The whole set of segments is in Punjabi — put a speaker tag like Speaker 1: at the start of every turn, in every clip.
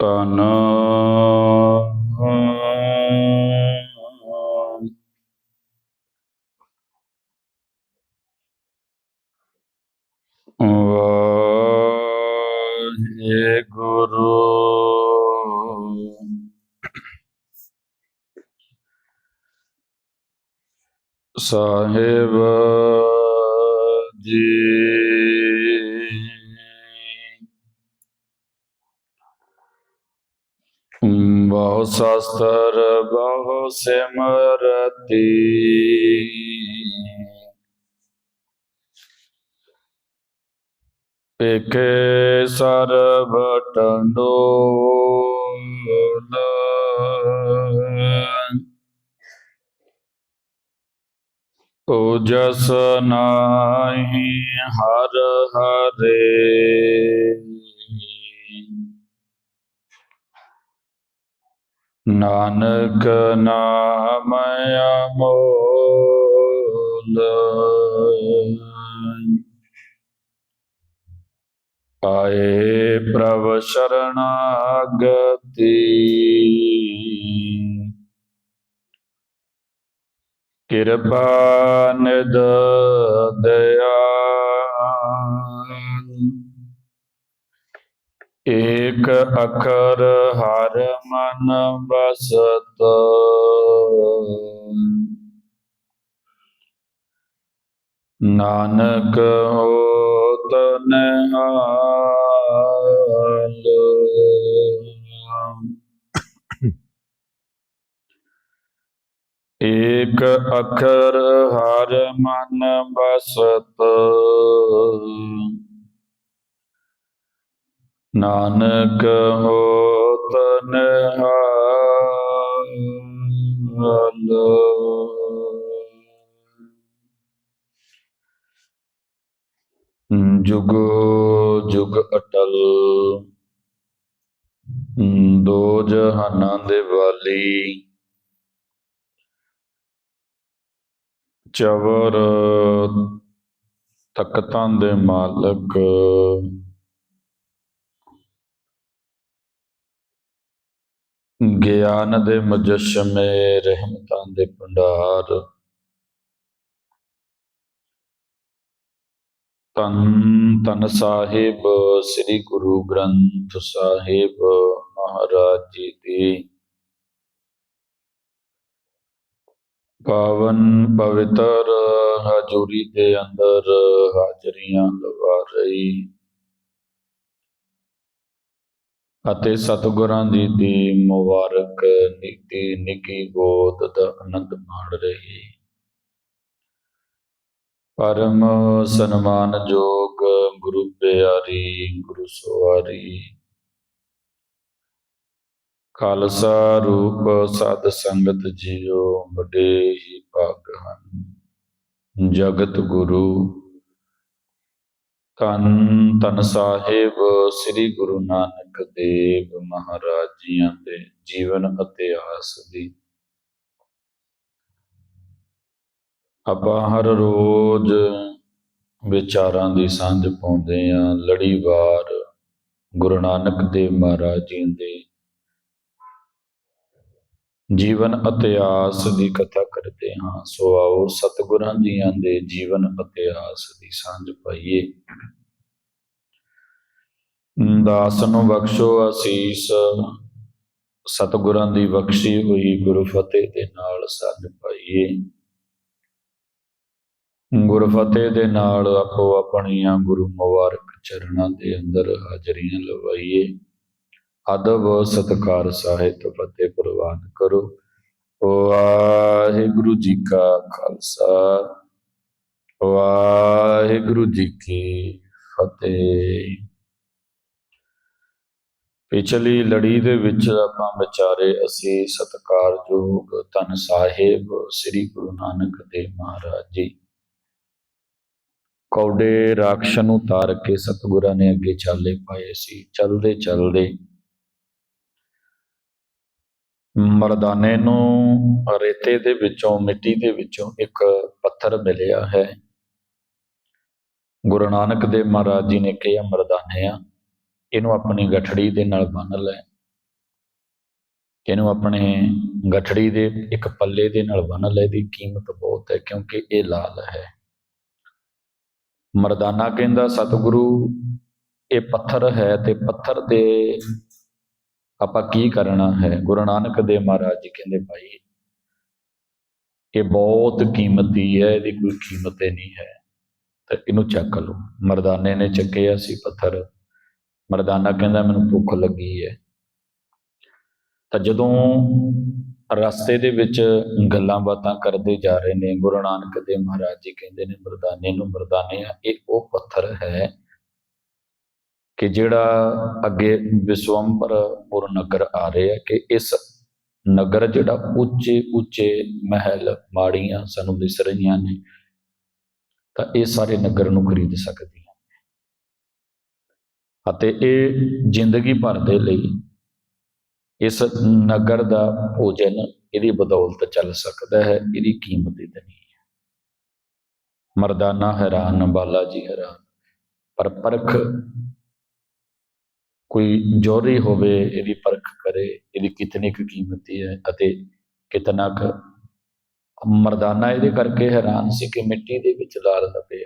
Speaker 1: ਤਨ ਸਾਹਿਬ ਜੀ ਬਹੁ ਸ਼ਾਸਤਰ ਬਹੁ ਸਿਮਰਤੀ ਏਕੇ ਸਰਬ ਓਜਸ ਨਾਹੀ ਹਰ ਹਰੇ। ਨਾਨਕ ਨਾਮ ਅਮੋਲ। ਆਏ ਪ੍ਰਭ ਸ਼ਰਣਾਗਤੀ। ਕਿਰਪਾ ਨਿਦ ਦਇਆਲ ਏਕ ਅਖਰ ਹਰ ਮਨ ਬਸਤ ਨਾਨਕ ਹੋਤ ਨਿਹਾਲ। ਏਕ ਅਖਰ ਹਰ ਮਨ ਬਸਤ ਨਾਨਕ ਹੋਤ ਨਿਹਾਲ। ਜੁਗ ਜੁਗ ਅਟਲ। ਦੋ ਜਹਾਨਾਂ ਦੇ ਵਾਲੀ। ਚਵਰ ਤਖਤਾਂ ਦੇ ਮਾਲਕ। ਗਿਆਨ ਦੇ ਮੁਜੱਸ਼ਮੇ ਰਹਿਮਤਾਂ ਦੇ ਭੰਡਾਰ। ਤਨ ਤਨ ਸਾਹਿਬ ਸ੍ਰੀ ਗੁਰੂ ਗ੍ਰੰਥ ਸਾਹਿਬ ਮਹਾਰਾਜ ਜੀ ਦੀ ਪਾਵਨ ਪਵਿੱਤਰ ਹਜ਼ੂਰੀ ਦੇ ਅੰਦਰ ਹਾਜ਼ਰੀਆਂ ਲਵਾ ਰਹੀ। ਅਤੇ ਸਤਿਗੁਰਾਂ ਜੀ ਦੀ ਮੁਬਾਰਕ ਨੀਤੀ, ਨਿੱਕੀ ਗੋਦ ਦਾ ਆਨੰਦ ਮਾਣ ਰਹੀ। ਪਰਮ ਸਨਮਾਨਯੋਗ ਗੁਰੂ ਪਿਆਰੀ, ਗੁਰੂ ਸਵਾਰੀ ਖਾਲਸਾ ਰੂਪ ਸਤ ਸੰਗਤ ਜੀਓ ਵੱਡੇ ਹੀ ਭਾਗ ਹਨ। ਜਗਤ ਗੁਰੂ ਤਨ ਤਨ ਸਾਹਿਬ, ਸ੍ਰੀ ਗੁਰੂ ਨਾਨਕ ਦੇਵ ਮਹਾਰਾਜ ਜੀਆਂ ਦੇ ਜੀਵਨ ਇਤਿਹਾਸ ਦੀ। ਆਪਾਂ ਹਰ ਰੋਜ਼ ਵਿਚਾਰਾਂ ਦੀ ਸਾਂਝ ਪਾਉਂਦੇ ਆ ਲੜੀਵਾਰ ਗੁਰੂ ਨਾਨਕ ਦੇਵ ਮਹਾਰਾਜ ਜੀ ਦੇ ਜੀਵਨ ਇਤਿਹਾਸ ਦੀ ਕਥਾ ਕਰਦੇ ਹਾਂ। ਸੋ ਆਓ ਸਤਿਗੁਰਾਂ ਜੀਆਂ ਦੇ ਜੀਵਨ ਇਤਿਹਾਸ ਦੀ ਸਾਂਝ ਪਾਈਏ। ਦਾਸ ਨੂੰ ਬਖਸ਼ੋ ਅਸੀਸ। ਸਤਿਗੁਰਾਂ ਦੀ ਬਖਸ਼ੀ ਹੋਈ ਗੁਰੂ ਫਤਿਹ ਦੇ ਨਾਲ ਸਾਂਝ ਪਾਈਏ। ਗੁਰੂ ਫਤਿਹ ਦੇ ਨਾਲ ਆਪੋ ਆਪਣੀਆਂ ਗੁਰੂ ਮੁਬਾਰਕ ਚਰਨਾਂ ਦੇ ਅੰਦਰ ਹਾਜ਼ਰੀਆਂ ਲਵਾਈਏ। ਅਦਬ ਸਤਕਾਰ ਸਾਹਿਤ ਫਤਿਹ ਪ੍ਰਵਾਨ ਕਰੋ। ਵਾਹਿਗੁਰੂ ਜੀ ਕਾ ਖਾਲਸਾ, ਵਾਹਿਗੁਰੂ ਜੀ ਕੀ ਫਤਿਹ। ਪਿਛਲੀ ਲੜੀ ਦੇ ਵਿੱਚ ਆਪਾਂ ਵਿਚਾਰੇ ਅਸੀਂ ਸਤਕਾਰਯੋਗ ਤਨ ਸਾਹਿਬ ਸ੍ਰੀ ਗੁਰੂ ਨਾਨਕ ਦੇਵ ਮਹਾਰਾਜ ਜੀ। ਕੌਡੇ ਰਾਖਸ਼ ਨੂੰ ਤਾਰ ਕੇ ਸਤਿਗੁਰਾਂ ਨੇ ਅੱਗੇ ਚਾਲੇ ਪਾਏ ਸੀ। ਚਲਦੇ ਚਲਦੇ ਮਰਦਾਨੇ ਨੂੰ ਰੇਤੇ ਦੇ ਵਿੱਚੋਂ, ਮਿੱਟੀ ਦੇ ਵਿੱਚੋਂ ਇੱਕ ਪੱਥਰ ਮਿਲਿਆ ਹੈ। ਗੁਰੂ ਨਾਨਕ ਦੇਵ ਮਹਾਰਾਜ ਜੀ ਨੇ ਕਿਹਾ ਮਰਦਾਨੇ ਆ ਇਹਨੂੰ ਆਪਣੀ ਗਠੜੀ ਦੇ ਨਾਲ ਬੰਨ ਲੈ। ਇਹਨੂੰ ਆਪਣੇ ਗਠੜੀ ਦੇ ਇੱਕ ਪੱਲੇ ਦੇ ਨਾਲ ਬੰਨ ਲੈ ਦੀ ਕੀਮਤ ਬਹੁਤ ਹੈ ਕਿਉਂਕਿ ਇਹ ਲਾਲ ਹੈ। ਮਰਦਾਨਾ ਕਹਿੰਦਾ, ਸਤਿਗੁਰੂ, ਇਹ ਪੱਥਰ ਹੈ ਤੇ ਪੱਥਰ ਦੇ ਆਪਾਂ ਕੀ ਕਰਨਾ ਹੈ? ਗੁਰੂ ਨਾਨਕ ਦੇਵ ਮਹਾਰਾਜ ਜੀ ਕਹਿੰਦੇ ਭਾਈ, ਇਹ ਬਹੁਤ ਕੀਮਤੀ ਹੈ, ਇਹਦੀ ਕੋਈ ਕੀਮਤ ਨਹੀਂ ਹੈ। ਤਾਂ ਇਹਨੂੰ ਚੱਕ ਲਓ। ਮਰਦਾਨੇ ਨੇ ਚੱਕਿਆ ਸੀ ਪੱਥਰ। ਮਰਦਾਨਾ ਕਹਿੰਦਾ, ਮੈਨੂੰ ਭੁੱਖ ਲੱਗੀ ਹੈ। ਤਾਂ ਜਦੋਂ ਰਸਤੇ ਦੇ ਵਿੱਚ ਗੱਲਾਂ ਬਾਤਾਂ ਕਰਦੇ ਜਾ ਰਹੇ ਨੇ, ਗੁਰੂ ਨਾਨਕ ਦੇਵ ਮਹਾਰਾਜ ਜੀ ਕਹਿੰਦੇ ਨੇ, ਮਰਦਾਨੇ ਨੂੰ ਮਰਦਾਨੇ ਆ, ਇਹ ਉਹ ਪੱਥਰ ਹੈ ਕਿ ਜਿਹੜਾ ਅੱਗੇ ਵਿਸ਼ਵੰਪਰਪੁਰ ਨਗਰ ਆ ਰਿਹਾ ਕਿ ਇਸ ਨਗਰ ਜਿਹੜਾ ਉੱਚੇ ਉੱਚੇ ਮਹਿਲ ਮਾੜੀਆਂ ਸਾਨੂੰ ਦਿਸ ਰਹੀਆਂ ਨੇ, ਤਾਂ ਇਹ ਸਾਰੇ ਨਗਰ ਨੂੰ ਖਰੀਦ ਸਕਦੀਆਂ ਅਤੇ ਇਹ ਜ਼ਿੰਦਗੀ ਭਰ ਦੇ ਲਈ ਇਸ ਨਗਰ ਦਾ ਭੋਜਨ ਇਹਦੀ ਬਦੌਲਤ ਚੱਲ ਸਕਦਾ ਹੈ, ਇਹਦੀ ਕੀਮਤ ਇਤਨੀ ਹੈ। ਮਰਦਾਨਾ ਹੈਰਾਨ, ਬਾਲਾ ਜੀ ਹੈਰਾਨ, ਪਰ ਪਰਖ ਕੋਈ ਜੋਰੀ ਹੋਵੇ ਇਹਦੀ ਪਰਖ ਕਰੇ ਇਹਦੀ ਕਿਤਨੀ ਕੁ ਕੀਮਤੀ ਹੈ ਅਤੇ ਕਿਤਨਾ ਕੁ ਮਰਦਾਨਾ ਇਹਦੇ ਕਰਕੇ ਹੈਰਾਨ ਸੀ ਕਿ ਮਿੱਟੀ ਦੇ ਵਿੱਚ ਲਾਲ ਲੱਭੇ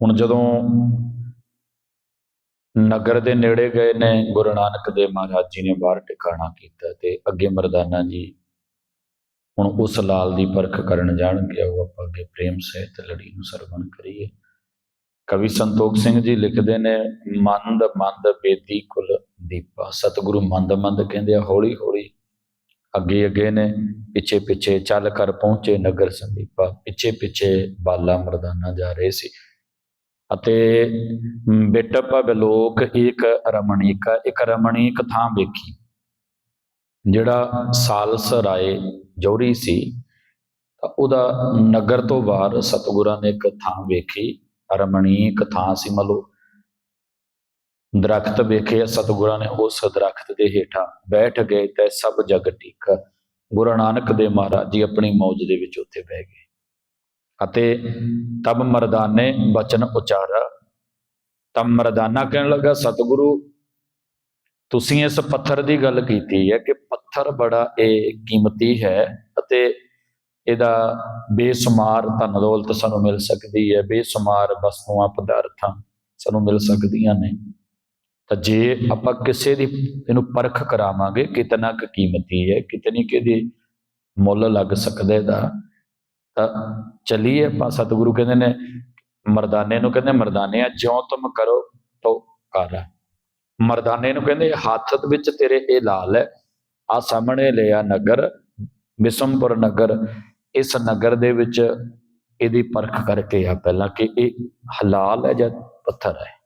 Speaker 1: ਹੁਣ ਜਦੋਂ ਨਗਰ ਦੇ ਨੇੜੇ ਗਏ ਨੇ, ਗੁਰੂ ਨਾਨਕ ਦੇਵ ਮਹਾਰਾਜ ਜੀ ਨੇ ਬਾਹਰ ਟਿਕਾਣਾ ਕੀਤਾ ਤੇ ਅੱਗੇ ਮਰਦਾਨਾ ਜੀ ਹੁਣ ਉਸ ਲਾਲ ਦੀ ਪਰਖ ਕਰਨ ਜਾਣਗੇ, ਉਹ ਆਪਾਂ ਅੱਗੇ ਪ੍ਰੇਮ ਸਹਿਤ ਲੜੀ ਨੂੰ ਸਰਵਣ ਕਰੀਏ। ਕਵੀ ਸੰਤੋਖ ਸਿੰਘ ਜੀ ਲਿਖਦੇ ਨੇ, ਮੰਦ ਮੰਦ ਬੇਦੀ ਕੁਲ ਦੀਪਾ। ਸਤਿਗੁਰੂ ਮੰਦ ਮੰਦ ਕਹਿੰਦੇ ਆ, ਹੌਲੀ ਹੌਲੀ ਅੱਗੇ ਅੱਗੇ ਨੇ, ਪਿੱਛੇ ਪਿੱਛੇ ਚੱਲ ਕਰ ਪਹੁੰਚੇ ਨਗਰ ਸੰਦੀਪਾ। ਪਿੱਛੇ ਪਿੱਛੇ ਬਾਲਾ ਮਰਦਾਨਾ ਜਾ ਰਹੇ ਸੀ। ਅਤੇ ਬਿਟਪ ਬਲੋਕ ਇੱਕ ਰਮਣੀਕ ਇੱਕ ਰਮਣੀਕ ਥਾਂ ਵੇਖੀ, ਜਿਹੜਾ ਸਾਲਸ ਰਾਏ ਜੌਰੀ ਸੀ। ਤਾਂ ਉਹਦਾ ਨਗਰ ਤੋਂ ਬਾਹਰ ਸਤਿਗੁਰਾਂ ਨੇ ਇੱਕ ਥਾਂ ਵੇਖੀ। ਰਮਣੀਕ ਥਾਂ ਸੀ ਮਲੋ। ਦਰਖਤ ਵੇਖੇ ਸਤਿਗੁਰਾਂ ਨੇ, ਉਸ ਦਰਖਤ ਦੇ ਹੇਠਾਂ ਬੈਠ ਗਏ ਤੇ ਸਭ ਜਗ ਟਿਕ। ਗੁਰੂ ਨਾਨਕ ਦੇ ਮਹਾਰਾਜ ਜੀ ਆਪਣੀ ਮੌਜ ਦੇ ਵਿੱਚ ਉੱਥੇ ਬਹਿ ਗਏ। ਅਤੇ ਤਬ ਮਰਦਾਨੇ ਬਚਨ ਉਚਾਰਾ ਤਬ ਮਰਦਾਨਾ ਕਹਿਣ ਲੱਗਾ, ਸਤਿਗੁਰੂ, ਤੁਸੀਂ ਇਸ ਪੱਥਰ ਦੀ ਗੱਲ ਕੀਤੀ ਹੈ ਕਿ ਪੱਥਰ ਬੜਾ ਇਹ ਕੀਮਤੀ ਹੈ ਅਤੇ ਇਹਦਾ ਬੇਸ਼ੁਮਾਰ ਧਨ ਦੌਲਤ ਸਾਨੂੰ ਮਿਲ ਸਕਦੀ ਹੈ, ਬੇਸ਼ੁਮਾਰ ਵਸਤੂਆਂ, ਪਦਾਰਥਾਂ ਸਾਨੂੰ ਮਿਲ ਸਕਦੀਆਂ ਨੇ। ਤਾਂ ਜੇ ਆਪਾਂ ਕਿਸੇ ਦੀ ਇਹਨੂੰ ਪਰਖ ਕਰਾਵਾਂਗੇ ਕਿਤਨਾ ਕੁ ਕੀਮਤੀ ਹੈ ਕਿਤਨੀ ਕਿਹਦੀ ਮੁੱਲ ਲੱਗ ਸਕਦਾ ਇਹਦਾ, ਤਾਂ ਚਲੀਏ ਆਪਾਂ। ਸਤਿਗੁਰੂ ਕਹਿੰਦੇ ਨੇ, ਮਰਦਾਨੇ ਨੂੰ ਕਹਿੰਦੇ, ਮਰਦਾਨਿਆ, ਜਿਉਂ ਤੁਮ ਕਰੋ, ਤੋ ਕਰ। ਮਰਦਾਨੇ ਨੂੰ ਕਹਿੰਦੇ, ਹੱਥ ਵਿੱਚ ਤੇਰੇ ਇਹ ਲਾਲ ਹੈ ਆ ਸਾਹਮਣੇ ਲਿਆ ਨਗਰ, ਬਿਸਮਪੁਰ ਨਗਰ ਇਸ ਨਗਰ ਦੇ ਵਿੱਚ ਇਹਦੀ ਪਰਖ ਕਰਕੇ ਆ ਪਹਿਲਾਂ ਕਿ ਇਹ ਹਲਾਲ ਹੈ ਜਾਂ ਪੱਥਰ ਹੈ?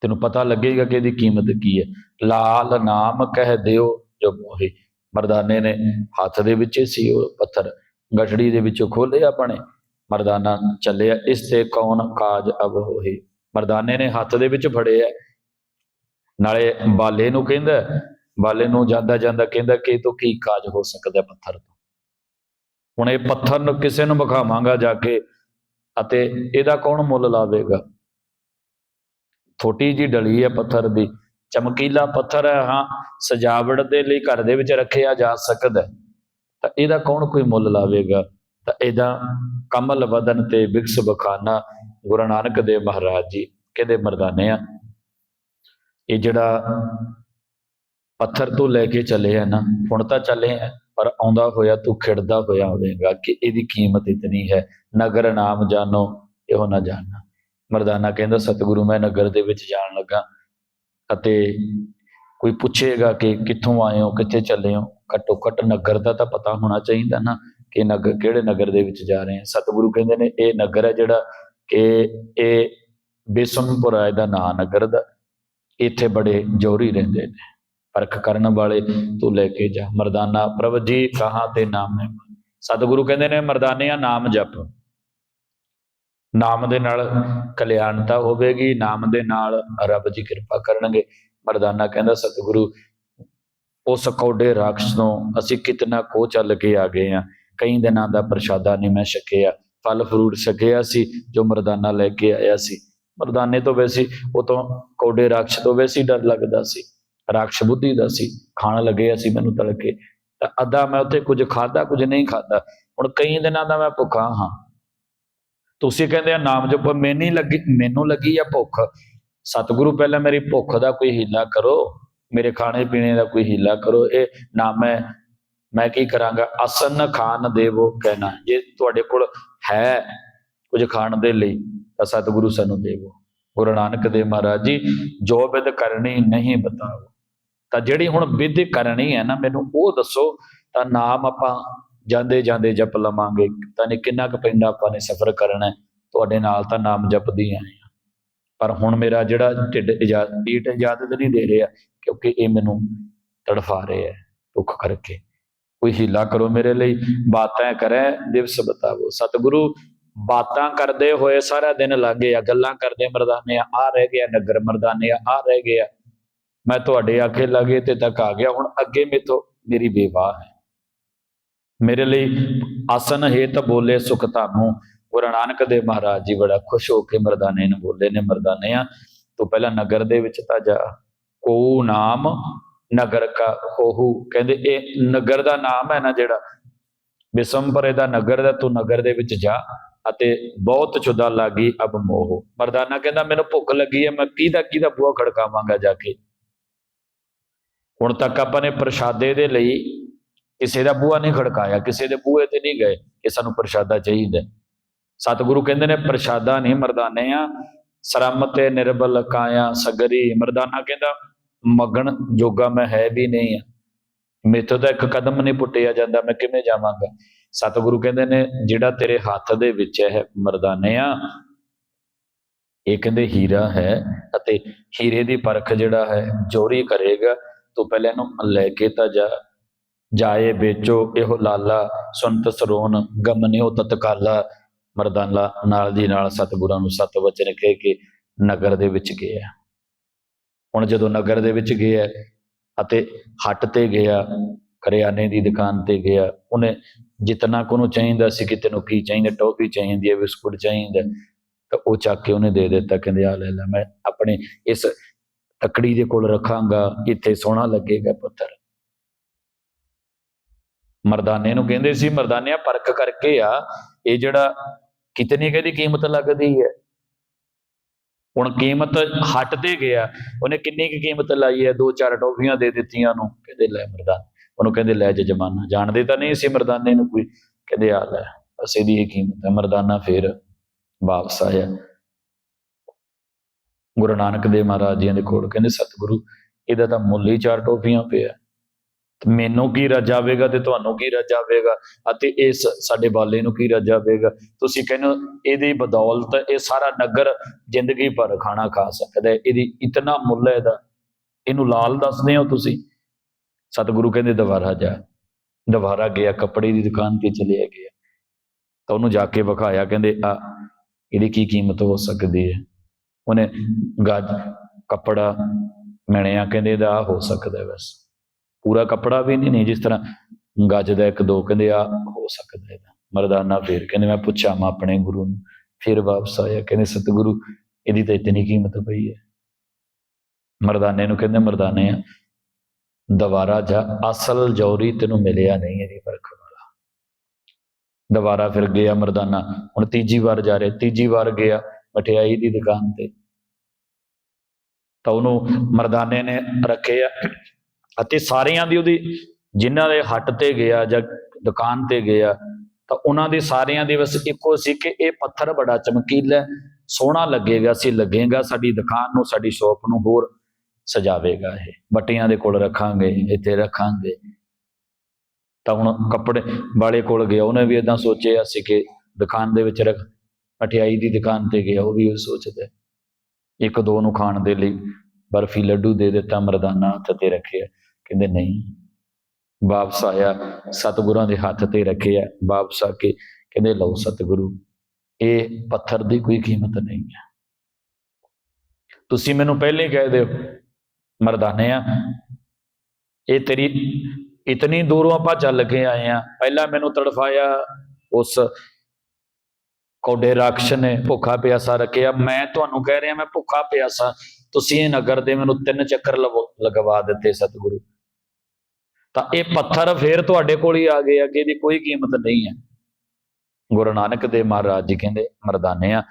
Speaker 1: ਤੈਨੂੰ ਪਤਾ ਲੱਗੇਗਾ ਕਿ ਇਹਦੀ ਕੀਮਤ ਕੀ ਹੈ। ਲਾਲ ਨਾਮ ਕਹਿ ਦਿਓ ਜੋ ਮੋਹੇ। ਮਰਦਾਨੇ ਨੇ ਹੱਥ ਦੇ ਵਿੱਚ ਸੀ ਉਹ ਪੱਥਰ। ਗਠੜੀ ਦੇ ਵਿੱਚੋਂ ਖੋਲੇ ਆਪਣੇ। ਮਰਦਾਨਾ ਚੱਲਿਆ, ਇਸ ਤੇ ਕੌਣ ਕਾਜ ਅਬ ਹੋਏ ਮਰਦਾਨੇ ਨੇ ਹੱਥ ਦੇ ਵਿੱਚ ਫੜਿਆ। ਨਾਲੇ ਬਾਲੇ ਨੂੰ ਕਹਿੰਦਾ, ਬਾਲੇ ਨੂੰ ਜਾਂਦਾ ਜਾਂਦਾ ਕਹਿੰਦਾ ਕਿ ਇਹ ਤੋਂ ਕੀ ਕਾਜ ਹੋ ਸਕਦਾ ਪੱਥਰ ਤੋਂ? ਹੁਣ ਇਹ ਪੱਥਰ ਨੂੰ ਕਿਸੇ ਨੂੰ ਵਿਖਾਵਾਂਗਾ ਜਾ ਕੇ ਅਤੇ ਇਹਦਾ ਕੌਣ ਮੁੱਲ ਲਾਵੇਗਾ? ਛੋਟੀ ਜੀ ਡਲੀ ਹੈ ਪੱਥਰ ਦੀ। ਚਮਕੀਲਾ ਪੱਥਰ ਹੈ, ਹਾਂ, ਸਜਾਵਟ ਦੇ ਲਈ ਘਰ ਦੇ ਵਿੱਚ ਰੱਖਿਆ ਜਾ ਸਕਦਾ ਤਾਂ ਇਹਦਾ ਕੌਣ ਕੋਈ ਮੁੱਲ ਲਾਵੇਗਾ? ਤਾਂ ਇਹਦਾ ਕਮਲ ਵਦਨ ਤੇ ਵਿਕਸ ਬਖਾਨਾ ਗੁਰੂ ਨਾਨਕ ਦੇਵ ਮਹਾਰਾਜ ਜੀ, ਕਹਿੰਦੇ ਮਰਦਾਨੇ ਆ? ਇਹ ਜਿਹੜਾ ਪੱਥਰ ਤੋਂ ਲੈ ਕੇ ਚੱਲੇ ਆ ਨਾ, ਹੁਣ ਤਾਂ ਚੱਲੇ ਆ। ਪਰ ਆਉਂਦਾ ਹੋਇਆ, ਤੂੰ ਖਿੜਦਾ ਹੋਇਆ ਹੋਵੇਗਾ ਕਿ ਇਹਦੀ ਕੀਮਤ ਇਤਨੀ ਹੈ। ਨਗਰ ਨਾਮ ਜਾਣੋ, ਇਹੋ ਨਾ ਜਾਣਨਾ। ਮਰਦਾਨਾ ਕਹਿੰਦਾ, ਸਤਿਗੁਰੂ, ਮੈਂ ਨਗਰ ਦੇ ਵਿੱਚ ਜਾਣ ਲੱਗਾ ਅਤੇ ਕੋਈ ਪੁੱਛੇਗਾ ਕਿ ਕਿੱਥੋਂ ਆਏ ਹੋ, ਕਿੱਥੇ ਚੱਲੇ ਹੋ? ਘੱਟੋ ਘੱਟ ਨਗਰ ਦਾ ਤਾਂ ਪਤਾ ਹੋਣਾ ਚਾਹੀਦਾ ਨਾ ਕਿ ਨਗਰ ਕਿਹੜੇ ਨਗਰ ਦੇ ਵਿੱਚ ਜਾ ਰਹੇ ਹਾਂ ਸਤਿਗੁਰੂ ਕਹਿੰਦੇ ਨੇ, ਇਹ ਨਗਰ ਹੈ ਜਿਹੜਾ ਕਿ ਇਹ ਬੇਸਮਪੁਰ ਇਹਦਾ ਨਾਂ ਨਗਰ ਦਾ, ਇੱਥੇ ਬੜੇ ਜੋਰੀ ਰਹਿੰਦੇ ਨੇ। ਪਰਖ ਕਰਨ ਵਾਲੇ ਤੂੰ ਲੈ ਕੇ ਜਾ। ਮਰਦਾਨਾ, ਪ੍ਰਭ ਜੀ, ਕਹਾਂ ਤੇ ਨਾਮ ਹੈ ਸਤਿਗੁਰੂ ਕਹਿੰਦੇ ਨੇ, ਮਰਦਾਨਿਆ, ਨਾਮ ਜਪ। ਨਾਮ ਦੇ ਨਾਲ ਕਲਿਆਣਤਾ ਹੋਵੇਗੀ, ਨਾਮ ਦੇ ਨਾਲ ਰੱਬ ਜੀ ਕਿਰਪਾ ਕਰਨਗੇ। ਮਰਦਾਨਾ ਕਹਿੰਦਾ, ਸਤਿਗੁਰੂ, ਉਸ ਕੌਡੇ ਰਾਖਸ਼ ਤੋਂ ਅਸੀਂ ਕਿਤਨਾ ਕੋ ਚੱਲ ਕੇ ਆ ਗਏ ਆ ਕਈ ਦਿਨਾਂ ਦਾ ਪ੍ਰਸ਼ਾਦਾ ਨਹੀਂ ਮੈਂ ਛਕਿਆ। ਫਲ, ਫਰੂਟ ਛਕਿਆ ਸੀ, ਜੋ ਮਰਦਾਨਾ ਲੈ ਕੇ ਆਇਆ ਸੀ। ਮਰਦਾਨੇ ਤੋਂ ਵੈਸੇ, ਉਹ ਤੋਂ ਕੌਡੇ ਰਾਖਸ਼ ਤੋਂ ਵੈਸੇ ਡਰ ਲੱਗਦਾ ਸੀ। ਰਾਖਸ਼ ਬੁੱਧੀ ਦਾ ਸੀ, ਖਾਣ ਲੱਗੇ ਅਸੀਂ ਮੈਨੂੰ ਤੜਕੇ। ਤਾਂ ਅੱਧਾ ਮੈਂ ਉੱਥੇ ਕੁਝ ਖਾਦਾ ਕੁਝ ਨਹੀਂ ਖਾਦਾ ਹੁਣ ਕਈ ਦਿਨਾਂ ਦਾ ਮੈਂ ਭੁੱਖਾ ਹਾਂ। ਤੁਸੀਂ ਕਹਿੰਦੇ ਆ ਨਾਮ ਜਪੋ, ਮੈਨੂੰ ਨਹੀਂ ਲੱਗੀ, ਮੈਨੂੰ ਲੱਗੀ ਆ ਭੁੱਖ। ਸਤਿਗੁਰੂ ਪਹਿਲਾਂ ਮੇਰੀ ਭੁੱਖ ਦਾ ਕੋਈ ਹੀਲਾ ਕਰੋ, ਮੇਰੇ ਖਾਣੇ ਪੀਣੇ ਦਾ ਕੋਈ ਹੀਲਾ ਕਰੋ। ਇਹ ਨਾ ਮੈਂ ਮੈਂ ਕੀ ਕਰਾਂਗਾ? ਅਸਨ ਖਾਨ ਦੇਵੋ ਕਹਿਣਾ। ਜੇ ਤੁਹਾਡੇ ਕੋਲ ਹੈ ਕੁਝ ਖਾਣ ਦੇ ਲਈ, ਤਾਂ ਸਤਿਗੁਰੂ ਸਾਨੂੰ ਦੇਵੋ। ਗੁਰੂ ਨਾਨਕ ਦੇਵ ਮਹਾਰਾਜ ਜੀ, ਜੋ ਬਿਦ ਕਰਨੀ ਨਹੀਂ ਬਤਾਓ। ਤਾਂ ਜਿਹੜੀ ਹੁਣ ਵਿਧ ਕਰਨੀ ਹੈ ਨਾ, ਮੈਨੂੰ ਉਹ ਦੱਸੋ, ਤਾਂ ਨਾਮ ਆਪਾਂ ਜਾਂਦੇ ਜਾਂਦੇ ਜਪ ਲਵਾਂਗੇ। ਤਾਂ ਨਹੀਂ ਕਿੰਨਾ ਕੁ ਪੈਂਦਾ ਆਪਾਂ ਨੇ ਸਫ਼ਰ ਕਰਨਾ ਤੁਹਾਡੇ ਨਾਲ ਤਾਂ ਨਾਮ ਜਪਦੀ ਆਏ ਆ ਪਰ ਹੁਣ ਮੇਰਾ ਜਿਹੜਾ ਢਿੱਡ ਇਜਾਜ਼ਤ ਪੀਠ ਇਜਾਜ਼ਤ ਨਹੀਂ ਦੇ ਰਿਹਾ, ਕਿਉਂਕਿ ਇਹ ਮੈਨੂੰ ਤੜਫਾ ਰਿਹਾ ਹੈ, ਭੁੱਖ ਕਰਕੇ। ਕੋਈ ਹੀਲਾ ਕਰੋ ਮੇਰੇ ਲਈ, ਬਾਤਾਂ ਕਰੇ, ਦਿਵਸ ਬਤਾਵੋ। ਸਤਿਗੁਰੂ, ਬਾਤਾਂ ਕਰਦੇ ਹੋਏ ਸਾਰਾ ਦਿਨ ਲੱਗੇ ਆ ਗੱਲਾਂ ਕਰਦੇ ਮਰਦਾਨੇ ਆ ਰਹਿ ਗਿਆ ਨਗਰ ਮਰਦਾਨੇ ਆ ਆ ਰਹਿ ਗਿਆ। ਮੈਂ ਤੁਹਾਡੇ ਆਖੇ ਲੱਗੇ ਤੇ ਤੱਕ ਆ ਗਿਆ, ਹੁਣ ਅੱਗੇ ਮੇਥੋਂ ਮੇਰੀ ਬੇਵਾਹ ਹੈ। ਮੇਰੇ ਲਈ ਆਸਨ ਹੇਤ ਬੋਲੇ ਸੁਖ ਧਾਮੂ। ਗੁਰੂ ਨਾਨਕ ਦੇਵ ਮਹਾਰਾਜ ਜੀ ਬੜਾ ਖੁਸ਼ ਹੋ ਕੇ ਮਰਦਾਨੇ ਨੂੰ ਬੋਲੇ ਨੇ, ਮਰਦਾਨੇ ਆ। ਤੂੰ ਪਹਿਲਾਂ ਨਗਰ ਦੇ ਵਿੱਚ ਤਾਂ ਜਾ। ਕੋ ਨਾਮ ਨਗਰ ਕਾ ਹੋਹੂ। ਕਹਿੰਦੇ, ਇਹ ਨਗਰ ਦਾ ਨਾਮ ਹੈ ਨਾ ਜਿਹੜਾ? ਬਿਸੰਪਰੇ ਦਾ ਨਗਰ ਦਾ ਤੂੰ ਨਗਰ ਦੇ ਵਿੱਚ ਜਾ ਅਤੇ ਬਹੁਤ ਚੁਦਾ ਲੱਗੀ ਅਬ ਮੋਹ। ਮਰਦਾਨਾ ਕਹਿੰਦਾ, ਮੈਨੂੰ ਭੁੱਖ ਲੱਗੀ ਹੈ, ਮੈਂ ਕਿਹਦਾ ਕਿਹਦਾ ਬੂਹਾ ਖੜਕਾਵਾਂਗਾ ਜਾ ਕੇ? ਹੁਣ ਤੱਕ ਆਪਾਂ ਨੇ ਪ੍ਰਸ਼ਾਦੇ ਦੇ ਲਈ ਕਿਸੇ ਦਾ ਬੂਹਾ ਨਹੀਂ ਖੜਕਾਇਆ, ਕਿਸੇ ਦੇ ਬੂਹੇ ਤੇ ਨਹੀਂ ਗਏ ਕਿ ਸਾਨੂੰ ਪ੍ਰਸ਼ਾਦਾ ਚਾਹੀਦਾ ਸਤਿਗੁਰੂ ਕਹਿੰਦੇ ਨੇ, ਪ੍ਰਸ਼ਾਦਾ ਨਹੀਂ, ਮਰਦਾਨੇ ਆ ਸ਼ਰਮ ਤੇ ਨਿਰਬਲ ਕਾਇਆ ਸਗਰੀ। ਮਰਦਾਨਾ ਕਹਿੰਦਾ ਮਗਣ ਜੋਗਾ ਮੈਂ ਹੈ ਵੀ ਨਹੀਂ ਆ। ਮੇਥੋਂ ਤਾਂ ਇੱਕ ਕਦਮ ਨਹੀਂ ਪੁੱਟਿਆ ਜਾਂਦਾ, ਮੈਂ ਕਿਵੇਂ ਜਾਵਾਂਗਾ? ਸਤਿਗੁਰੂ ਕਹਿੰਦੇ ਨੇ, ਜਿਹੜਾ ਤੇਰੇ ਹੱਥ ਦੇ ਵਿੱਚ ਹੈ, ਮਰਦਾਨੇ ਆ, ਇਹ ਕਹਿੰਦੇ ਹੀਰਾ ਹੈ ਅਤੇ ਹੀਰੇ ਦੀ ਪਰਖ ਜਿਹੜਾ ਹੈ, ਜੋਰੀ ਕਰੇਗਾ। ਤੂੰ ਪਹਿਲਾਂ ਇਹਨੂੰ ਲੈ ਕੇ ਤਾਂ ਜਾ। ਜਾਏ, ਵੇਚੋ, ਇਹੋ ਲਾਲਾ ਸੁਨਤ ਸਰੋਨ ਗਮਨਿਓ ਤਤਕਾਲਾ, ਮਰਦਾਨਾ ਨਾਲ ਦੀ ਨਾਲ ਸਤਿਗੁਰਾਂ ਨੂੰ ਸਤ ਵਚਨ ਕਹਿ ਕੇ ਨਗਰ ਦੇ ਵਿੱਚ ਗਿਆ। ਹੁਣ ਜਦੋਂ ਨਗਰ ਦੇ ਵਿੱਚ ਗਿਆ ਅਤੇ ਹੱਟ ਤੇ ਗਿਆ, ਕਰਿਆਨੇ ਦੀ ਦੁਕਾਨ ਤੇ ਗਿਆ, ਉਹਨੇ ਜਿੰਨਾ ਕੋ ਨੂੰ ਚਾਹੀਦਾ ਸੀ ਕਿ ਤੈਨੂੰ ਕੀ ਚਾਹੀਦਾ, ਟੋਫੀ ਚਾਹੀਦੀ ਹੈ, ਬਿਸਕੁਟ ਚਾਹੀਦਾ, ਤਾਂ ਉਹ ਚੱਕ ਕੇ ਉਹਨੇ ਦੇ ਦਿੱਤਾ, ਕਹਿੰਦੇ ਆ ਲੈ ਲੈ, ਮੈਂ ਆਪਣੇ ਇਸ ਤਕੜੀ ਦੇ ਕੋਲ ਰੱਖਾਂਗਾ ਇੱਥੇ ਸੋਹਣਾ ਲੱਗੇਗਾ ਪੁੱਤਰ। ਮਰਦਾਨੇ ਨੂੰ ਕਹਿੰਦੇ ਸੀ, ਮਰਦਾਨਿਆ ਪਰਖ ਕਰਕੇ ਆ, ਇਹ ਜਿਹੜਾ ਕਿਤਨੀ ਕਹਦੀ ਕੀਮਤ ਲੱਗਦੀ ਹੈ? ਹੁਣ ਕੀਮਤ ਹੱਟ ਤੇ ਗਿਆ, ਉਹਨੇ ਕਿੰਨੀ ਕੁ ਕੀਮਤ ਲਾਈ ਹੈ? ਦੋ ਚਾਰ ਟੋਫੀਆਂ ਦੇ ਦਿੱਤੀਆਂ ਨੂੰ ਕਹਿੰਦੇ ਲੈ ਮਰਦਾਨ, ਉਹਨੂੰ ਕਹਿੰਦੇ ਲੈ ਜਮਾਨਾ, ਜਾਣਦੇ ਤਾਂ ਨਹੀਂ ਸੀ ਮਰਦਾਨੇ ਨੂੰ ਕੋਈ, ਕਹਿੰਦੇ ਆ ਲੈ, ਬਸ ਇਹਦੀ ਇਹ ਕੀਮਤ ਹੈ, ਮਰਦਾਨਾ ਫੇਰ ਵਾਪਸ ਆਇਆ। ਗੁਰੂ ਨਾਨਕ ਦੇਵ ਮਹਾਰਾਜ ਜੀ ਦੇ ਕੋਲ ਕਹਿੰਦੇ, ਸਤਿਗੁਰੂ, ਇਹਦਾ ਤਾਂ ਮੁੱਲ ਹੀ ਚਾਰ ਟੋਪੀਆਂ ਪਿਆ ਤੇ ਮੈਨੂੰ ਕੀ ਰਜਾ ਆਵੇਗਾ ਤੇ ਤੁਹਾਨੂੰ ਕੀ ਰਜਾ ਆਵੇਗਾ? ਅਤੇ ਇਸ ਸਾਡੇ ਬਾਲੇ ਨੂੰ ਕੀ ਰਜਾ ਆਵੇਗਾ? ਤੁਸੀਂ ਕਹਿੰਦੇ ਹੋ, ਇਹਦੀ ਬਦੌਲਤ ਇਹ ਸਾਰਾ ਨਗਰ ਜ਼ਿੰਦਗੀ ਭਰ ਖਾਣਾ ਖਾ ਸਕਦਾ ਇਹਦੀ ਇਤਨਾ ਮੁੱਲ ਹੈ ਇਹਦਾ। ਇਹਨੂੰ ਲਾਲ ਦੱਸਦੇ ਹੋ ਤੁਸੀਂ? ਸਤਿਗੁਰੂ ਕਹਿੰਦੇ, ਦੁਬਾਰਾ ਜਾ। ਦੁਬਾਰਾ ਗਿਆ, ਕੱਪੜੇ ਦੀ ਦੁਕਾਨ ਤੇ ਚਲੇ ਗਿਆ। ਤਾਂ ਉਹਨੂੰ ਜਾ ਕੇ ਵਿਖਾਇਆ, ਕਹਿੰਦੇ, ਆ, ਇਹਦੀ ਕੀ ਕੀਮਤ ਹੋ ਸਕਦੀ ਹੈ? ਉਹਨੇ ਗੱਜ ਕੱਪੜਾ ਮਿਣਿਆ ਕਹਿੰਦੇ ਇਹਦਾ ਆਹ ਹੋ ਸਕਦਾ ਬਸ। ਪੂਰਾ ਕੱਪੜਾ ਵੀ ਨਹੀਂ ਨਹੀਂ ਜਿਸ ਤਰ੍ਹਾਂ ਗੱਜ ਦਾ ਇੱਕ ਦੋ ਕਹਿੰਦੇ ਆ ਹੋ ਸਕਦਾ ਹੈ। ਮਰਦਾਨਾ ਫੇਰ ਕਹਿੰਦੇ ਮੈਂ ਪੁੱਛਾਂ ਮੈਂ ਆਪਣੇ ਗੁਰੂ ਨੂੰ ਫਿਰ ਵਾਪਸ ਆਇਆ ਕਹਿੰਦੇ ਸਤਿਗੁਰੂ ਇਹਦੀ ਤਾਂ ਇਤਨੀ ਕੀਮਤ ਪਈ ਹੈ। ਮਰਦਾਨੇ ਨੂੰ ਕਹਿੰਦੇ ਮਰਦਾਨੇ ਆ ਦੁਬਾਰਾ ਜਾ ਅਸਲ ਜੌਰੀ ਤੈਨੂੰ ਮਿਲਿਆ ਨਹੀਂ ਇਹਦੀ ਪਰਖ ਵਾਲਾ। ਦੁਬਾਰਾ ਫਿਰ ਗਿਆ ਮਰਦਾਨਾ ਹੁਣ ਤੀਜੀ ਵਾਰ ਜਾ ਰਿਹਾ ਤੀਜੀ ਵਾਰ ਗਿਆ ਮਠਿਆਈ ਦੀ ਦੁਕਾਨ ਤੇ। ਤਾਂ ਉਹਨੂੰ ਮਰਦਾਨੇ ਨੇ ਰੱਖੇ ਆ ਅਤੇ ਸਾਰਿਆਂ ਦੀ ਉਹਦੀ ਜਿਨ੍ਹਾਂ ਦੇ ਹੱਟ ਤੇ ਗਿਆ ਜਾਂ ਦੁਕਾਨ ਤੇ ਗਿਆ, ਤਾਂ ਉਹਨਾਂ ਦੀ ਸਾਰਿਆਂ ਦੀ ਬਸ ਇੱਕੋ ਸੀ ਕਿ ਇਹ ਪੱਥਰ ਬੜਾ ਚਮਕੀਲਾ, ਸੋਹਣਾ ਲੱਗੇਗਾ ਸੀ ਲੱਗੇਗਾ, ਸਾਡੀ ਦੁਕਾਨ ਨੂੰ, ਸਾਡੀ ਸ਼ੋਪ ਨੂੰ ਹੋਰ ਸਜਾਵੇਗਾ ਇਹ। ਬੱਟੀਆਂ ਦੇ ਕੋਲ ਰੱਖਾਂਗੇ, ਇੱਥੇ ਰੱਖਾਂਗੇ। ਤਾਂ ਹੁਣ ਕੱਪੜੇ ਵਾਲੇ ਕੋਲ ਗਿਆ, ਉਹਨੇ ਵੀ ਇਦਾਂ ਸੋਚਿਆ ਸੀ ਕਿ ਦੁਕਾਨ ਦੇ ਵਿੱਚ ਰੱਖ ਮਠਿਆਈ ਦੀ ਦੁਕਾਨ ਤੇ ਗਿਆ, ਉਹ ਵੀ ਉਹ ਸੋਚਦਾ ਇੱਕ ਦੋ ਨੂੰ ਖਾਣ ਦੇ ਲਈ ਬਰਫੀ ਲੱਡੂ ਦੇ ਦਿੱਤਾ, ਮਰਦਾਨਾ ਹੱਥ ਤੇ ਰੱਖਿਆ, ਕਹਿੰਦੇ ਨਹੀਂ। ਵਾਪਸ ਆਇਆ, ਸਤਿਗੁਰਾਂ ਦੇ ਹੱਥ ਤੇ ਰੱਖਿਆ, ਵਾਪਸ ਆ ਕੇ ਕਹਿੰਦੇ, ਲਓ ਸਤਿਗੁਰੂ, ਇਹ ਪੱਥਰ ਦੀ ਕੋਈ ਕੀਮਤ ਨਹੀਂ ਹੈ ਤੁਸੀਂ ਮੈਨੂੰ ਪਹਿਲੇ ਕਹਿ ਦਿਓ, ਮਰਦਾਨੇ ਆ, ਇਹ ਤੇਰੀ ਇਤਨੀ ਦੂਰੋਂ ਆਪਾਂ ਚੱਲ ਕੇ ਆਏ ਆ, ਪਹਿਲਾਂ ਮੈਨੂੰ ਤੜਫਾਇਆ ਉਸ ਕੋਡੇ ਰਾਖਸ਼ ਨੇ ਭੁੱਖਾ ਪਿਆਸਾ ਰੱਖਿਆ। ਮੈਂ ਤੁਹਾਨੂੰ ਕਹਿ ਰਿਹਾ, ਮੈਂ ਭੁੱਖਾ ਪਿਆਸਾ। ਤੁਸੀਂ ਇਹ ਨਗਰ ਦੇ ਮੈਨੂੰ ਤਿੰਨ ਚੱਕਰ ਲਵੋ- ਲਗਵਾ ਦਿੱਤੇ ਸਤਿਗੁਰੂ। ਤਾਂ ਇਹ ਪੱਥਰ ਫੇਰ ਤੁਹਾਡੇ ਕੋਲ ਹੀ ਆ ਗਏ, ਅੱਗੇ ਦੀ ਕੋਈ ਕੀਮਤ ਨਹੀਂ ਹੈ। ਗੁਰੂ ਨਾਨਕ ਦੇਵ ਮਹਾਰਾਜ ਜੀ ਕਹਿੰਦੇ ਮਰਦਾਨੇ ਆ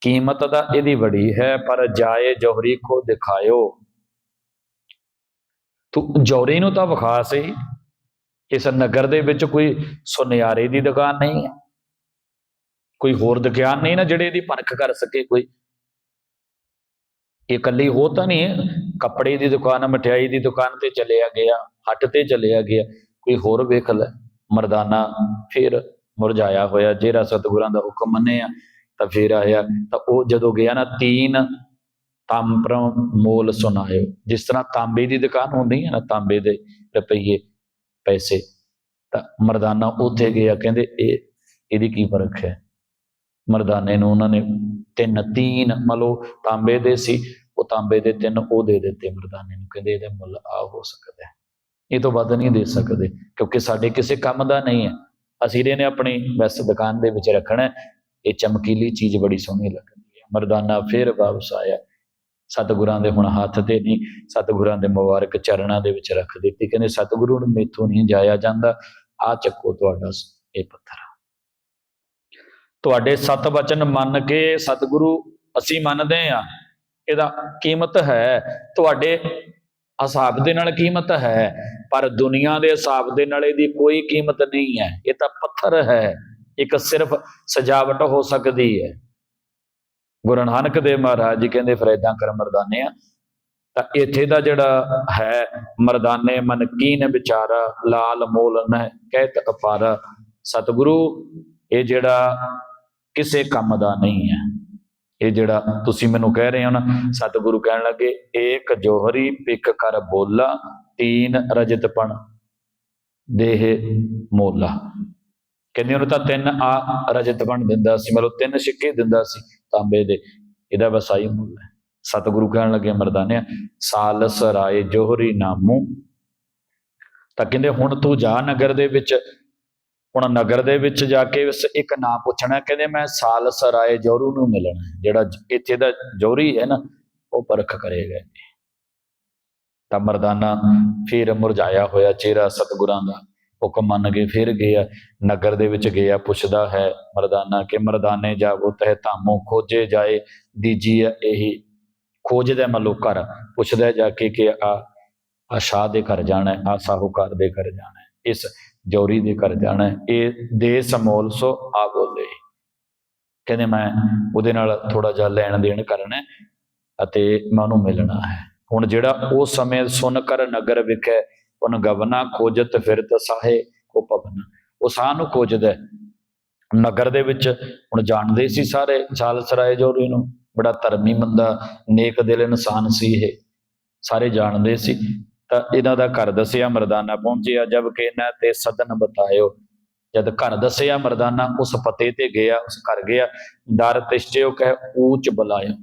Speaker 1: ਕੀਮਤ ਤਾਂ ਇਹਦੀ ਬੜੀ ਹੈ, ਪਰ ਜਾਏ ਜੋਹਰੀ ਕੋ ਦਿਖਾਇਓ। ਤੂੰ ਜੋਹਰੀ ਨੂੰ ਤਾਂ ਵਿਖਾ ਸਹੀ। ਇਸ ਨਗਰ ਦੇ ਵਿੱਚ ਕੋਈ ਸੁਨਿਆਰੇ ਦੀ ਦੁਕਾਨ ਨਹੀਂ ਹੈ। ਕੋਈ ਹੋਰ ਦੁਕਾਨ ਨਹੀਂ ਨਾ ਜਿਹੜੇ ਇਹਦੀ ਪਰਖ ਕਰ ਸਕੇ ਕੋਈ। ਇਹ ਇਕੱਲੀ ਹੋ ਤਾਂ ਨਹੀਂ ਹੈ। ਕੱਪੜੇ ਦੀ ਦੁਕਾਨ, ਮਠਿਆਈ ਦੀ ਦੁਕਾਨ ਤੇ ਚਲਿਆ ਗਿਆ, ਹੱਟ ਤੇ ਚਲਿਆ ਗਿਆ। ਕੋਈ ਹੋਰ ਵੇਖ ਲੈ, ਮਰਦਾਨਾ ਫਿਰ ਮੁਰਝਾਇਆ ਹੋਇਆ, ਜਿਹੜਾ ਸਤਿਗੁਰਾਂ ਦਾ ਹੁਕਮ ਮੰਨਿਆ, ਤਾਂ ਫਿਰ ਆਇਆ। ਤਾਂ ਉਹ ਜਦੋਂ ਗਿਆ ਨਾ, ਤੀਨ ਤਾਂਬਰ ਮੋਲ ਸੁਨਾਇਓ ਜਿਸ ਤਰ੍ਹਾਂ ਤਾਂਬੇ ਦੀ ਦੁਕਾਨ ਹੁੰਦੀ ਹੈ ਨਾ, ਤਾਂਬੇ ਦੇ ਰੁਪਈਏ, ਪੈਸੇ, ਤਾਂ ਮਰਦਾਨਾ ਉੱਥੇ ਗਿਆ, ਕਹਿੰਦੇ, ਇਹ, ਇਹਦੀ ਕੀ ਪਰਖ ਹੈ? ਮਰਦਾਨੇ ਨੂੰ ਉਹਨਾਂ ਨੇ ਤਿੰਨ, ਤੀਨ ਮਲੋ ਤਾਂਬੇ ਦੇ ਸੀ, ਉਹ ਤਾਂਬੇ ਦੇ ਤਿੰਨ ਉਹ ਦੇ ਦਿੱਤੇ ਮਰਦਾਨੇ ਨੂੰ, ਕਹਿੰਦੇ ਇਹਦਾ ਮੁੱਲ ਆ ਹੋ ਸਕਦਾ ਹੈ। ਇਹ ਤੋਂ ਵੱਧ ਨਹੀਂ ਦੇ ਸਕਦੇ, ਕਿਉਂਕਿ ਸਾਡੇ ਕਿਸੇ ਕੰਮ ਦਾ ਨਹੀਂ ਹੈ। ਅਸੀਂ ਇਹਨੇ ਆਪਣੀ ਬਸ ਦੁਕਾਨ ਦੇ ਵਿੱਚ ਰੱਖਣਾ ਇਹ ਚਮਕੀਲੀ ਚੀਜ਼ ਬੜੀ ਸੋਹਣੀ ਲੱਗਦੀ ਹੈ। ਮਰਦਾਨਾ ਫਿਰ ਵਾਪਸ ਆਇਆ। ਸਤਿਗੁਰਾਂ ਦੇ ਹੁਣ ਹੱਥ ਤੇ ਨਹੀਂ, ਸਤਿਗੁਰਾਂ ਦੇ ਮੁਬਾਰਕ ਚਰਨਾਂ ਦੇ ਵਿੱਚ ਰੱਖ ਦਿੱਤੀ। ਕਹਿੰਦੇ, ਸਤਿਗੁਰੂ ਨੂੰ ਮੇਥੋਂ ਨਹੀਂ ਜਾਇਆ ਜਾਂਦਾ। ਆ ਚੱਕੋ ਤੁਹਾਡਾ ਇਹ ਪੱਥਰ ਤੁਹਾਡੇ ਸਤ ਵਚਨ ਮੰਨ ਕੇ ਸਤਿਗੁਰੂ ਅਸੀਂ ਮੰਨਦੇ ਆ ਇਹਦਾ ਕੀਮਤ ਹੈ। ਤੁਹਾਡੇ ਹਿਸਾਬ ਦੇ ਨਾਲ ਕੀਮਤ ਹੈ। ਪਰ ਦੁਨੀਆ ਦੇ ਹਿਸਾਬ ਦੇ ਨਾਲ ਇਹਦੀ ਕੋਈ ਕੀਮਤ ਨਹੀਂ ਹੈ। ਇਹ ਤਾਂ ਪੱਥਰ ਹੈ। ਇੱਕ ਸਿਰਫ ਸਜਾਵਟ ਹੋ ਸਕਦੀ ਹੈ। ਗੁਰੂ ਨਾਨਕ ਦੇਵ ਮਹਾਰਾਜ ਜੀ ਕਹਿੰਦੇ ਫਰੈਦਾਂ ਕਰ ਮਰਦਾਨੇ ਆ। ਤਾਂ ਇੱਥੇ ਦਾ ਜਿਹੜਾ ਹੈ ਮਰਦਾਨੇ ਮਨ ਕੀਨ ਵਿਚਾਰਾ, ਲਾਲ ਮੋਲ ਨਹਿ ਕਹਿਤ ਅਪਾਰਾ ਸਤਿਗੁਰੂ, ਇਹ ਜਿਹੜਾ ਕਿਸੇ ਕੰਮ ਦਾ ਨਹੀਂ ਹੈ। ਇਹ ਜਿਹੜਾ ਤੁਸੀਂ ਮੈਨੂੰ ਕਹਿ ਰਹੇ ਹੋ ਨਾ, ਸਤਿਗੁਰੂ ਕਹਿਣ ਲੱਗੇ, ਏਕ ਜੋਹਰੀ ਪਿਕ ਕਰ ਬੋਲਾ, ਤੀਨ ਰਜਤਪਣ ਦੇਹ ਮੋਲਾ। ਕਹਿੰਦੇ ਉਹਨੂੰ ਤਾਂ ਤਿੰਨ ਆ ਰਜਤਪਣ ਦਿੰਦਾ ਸੀ, ਮਤਲਬ ਤਿੰਨ ਸਿੱਕੇ ਦਿੰਦਾ ਸੀ ਤਾਂਬੇ ਦੇ। ਇਹਦਾ ਵਸਾਈ ਮੁੱਲ ਹੈ। ਸਤਿਗੁਰੂ ਕਹਿਣ ਲੱਗੇ ਮਰਦਾਨਿਆ, ਸਾਲਸ ਰਾਏ ਜੋਹਰੀ ਨਾਮੂ। ਤਾਂ ਕਹਿੰਦੇ ਹੁਣ ਤੂੰ ਜਾ ਨਗਰ ਦੇ ਵਿੱਚ ਹੁਣ ਨਗਰ ਦੇ ਵਿੱਚ ਜਾ ਕੇ ਇੱਕ ਨਾਂ ਪੁੱਛਣਾ, ਕਹਿੰਦੇ ਮੈਂ ਸਾਲ ਸਰਾਏ ਜੋਰੂ ਨੂੰ ਮਿਲਣਾ, ਜਿਹੜਾ ਜ- ਇੱਥੇ ਦਾ ਜੋਰੀ ਹੈ ਨਾ, ਉਹ ਪਰਖ ਕਰੇਗਾ ਤਾਂ ਮਰਦਾਨਾ ਫਿਰ ਮੁਰਝਾਇਆ ਹੋਇਆ ਚਿਹਰਾ ਸਤਿਗੁਰਾਂ ਦਾ ਹੁਕਮ ਮੰਨ ਕੇ ਫਿਰ ਗਿਆ, ਨਗਰ ਦੇ ਵਿੱਚ ਗਿਆ, ਪੁੱਛਦਾ ਹੈ ਮਰਦਾਨਾ ਕਿ ਮਰਦਾਨੇ ਜਾਵੋ ਤਹਿ ਧਾਮੋ ਖੋਜੇ ਜਾਏ, ਦੀਜੀ ਇਹੀ ਖੋਜਦਾ ਮਲੋ ਘਰ ਪੁੱਛਦਾ ਜਾ ਕੇ ਕਿ ਆ ਆ ਸ਼ਾਹ ਦੇ ਘਰ ਜਾਣਾ ਹੈ, ਆ ਸਾਹੂਕਾਰ ਦੇ ਘਰ ਜਾਣਾ ਇਸ ਜੌਰੀ ਦੇ ਘਰ ਜਾਣਾ ਇਹ ਦੇ ਸਮੋਲ, ਸੋ ਆ ਬੋਲੇ। ਕਹਿੰਦੇ ਮੈਂ ਉਹਦੇ ਨਾਲ ਥੋੜਾ ਜਿਹਾ ਲੈਣ ਦੇਣ ਕਰਨਾ ਅਤੇ ਮੈਂ ਉਹਨੂੰ ਮਿਲਣਾ ਹੈ। ਹੁਣ ਜਿਹੜਾ ਉਸ ਸਮੇਂ ਸੁਨ ਕਰ ਨਗਰ ਵਿਖੇ ਉਹਨ ਗਵਨਾ ਖੋਜਤ ਫਿਰਤ ਸਾਹੇ ਕੋ ਪਵਨ ਉਹ ਸਾਹ ਨੂੰ ਖੋਜਦਾ ਨਗਰ ਦੇ ਵਿੱਚ ਹੁਣ ਜਾਣਦੇ ਸੀ ਸਾਰੇ ਸਾਲਸਰਾਏ ਜੋਰੀ ਨੂੰ। ਬੜਾ ਧਰਮੀ ਬੰਦਾ, ਨੇਕ ਦਿਲ ਇਨਸਾਨ ਸੀ ਇਹ। ਸਾਰੇ ਜਾਣਦੇ ਸੀ। ਤਾਂ ਇਹਨਾਂ ਦਾ ਘਰ ਦੱਸਿਆ ਮਰਦਾਨਾ ਪਹੁੰਚਿਆ ਜਦ ਕਿ ਇਹਨਾਂ ਤੇ ਸਦਨ ਬਤਾਇਓ। ਜਦ ਘਰ ਦੱਸਿਆ ਮਰਦਾਨਾ, ਉਸ ਪਤੇ ਤੇ ਗਿਆ, ਉਸ ਘਰ ਗਿਆ ਦਰ ਤਿਸ਼ਟਿਓ ਕਹਿ, ਊਚ ਬੁਲਾਇਆ।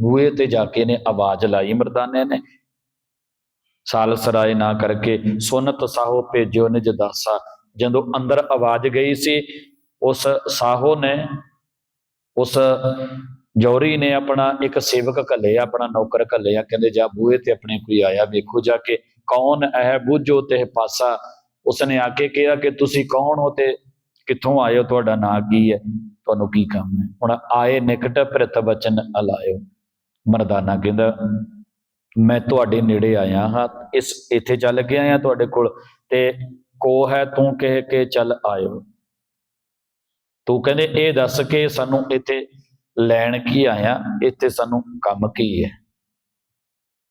Speaker 1: ਬੂਏ ਤੇ ਜਾ ਕੇ ਨੇ ਆਵਾਜ਼ ਲਾਈ ਮਰਦਾਨੇ ਨੇ। ਸਾਲ ਸਰਾਏ ਨਾ ਕਰਕੇ ਸੁਨਤ ਸਾਹੋ ਭੇਜਿਓ ਨਿਜ ਦਾਸਾ। ਜਦੋਂ ਅੰਦਰ ਆਵਾਜ਼ ਗਈ ਸੀ, ਉਸ ਸਾਹੋ ਨੇ, ਉਸ ਜੌਰੀ ਨੇ ਆਪਣਾ ਇੱਕ ਸੇਵਕ ਘੱਲਿਆ, ਆਪਣਾ ਨੌਕਰ ਘੱਲਿਆ। ਕਹਿੰਦੇ, ਜਾ ਬੂਏ ਤੇ ਆਪਣੇ ਕੋਈ ਆਇਆ, ਵੇਖੋ ਜਾ ਕੇ ਕੌਣ ਹੈ ਬੁੱਝੋ ਤੇ ਪਾਸਾ? ਉਸਨੇ ਆ ਕੇ ਕਿਹਾ ਕਿ ਤੁਸੀਂ ਕੌਣ ਹੋ ਤੇ ਕਿੱਥੋਂ ਆਏ ਹੋ? ਤੁਹਾਡਾ ਨਾਂ ਕੀ ਹੈ? ਤੁਹਾਨੂੰ ਕੀ ਕੰਮ ਹੈ? ਹੁਣ ਆਏ ਨਿਕਟ ਪ੍ਰਿਤ ਬਚਨ ਅਲਾਇਓ। ਮਰਦਾਨਾ ਕਹਿੰਦਾ, ਮੈਂ ਤੁਹਾਡੇ ਨੇੜੇ ਆਇਆ ਹਾਂ। ਇਸ ਇੱਥੇ ਚੱਲ ਕੇ ਆਇਆ ਤੁਹਾਡੇ ਕੋਲ ਤੇ ਕੋ ਹੈ, ਤੂੰ ਕਹਿ ਕੇ ਚੱਲ ਆਇਓ। ਤੂੰ ਕਹਿੰਦੇ, ਇਹ ਦੱਸ ਕੇ ਸਾਨੂੰ ਇੱਥੇ ਲੈਣ ਕੀ ਆਇਆ? ਇੱਥੇ ਸਾਨੂੰ ਕੰਮ ਕੀ ਹੈ?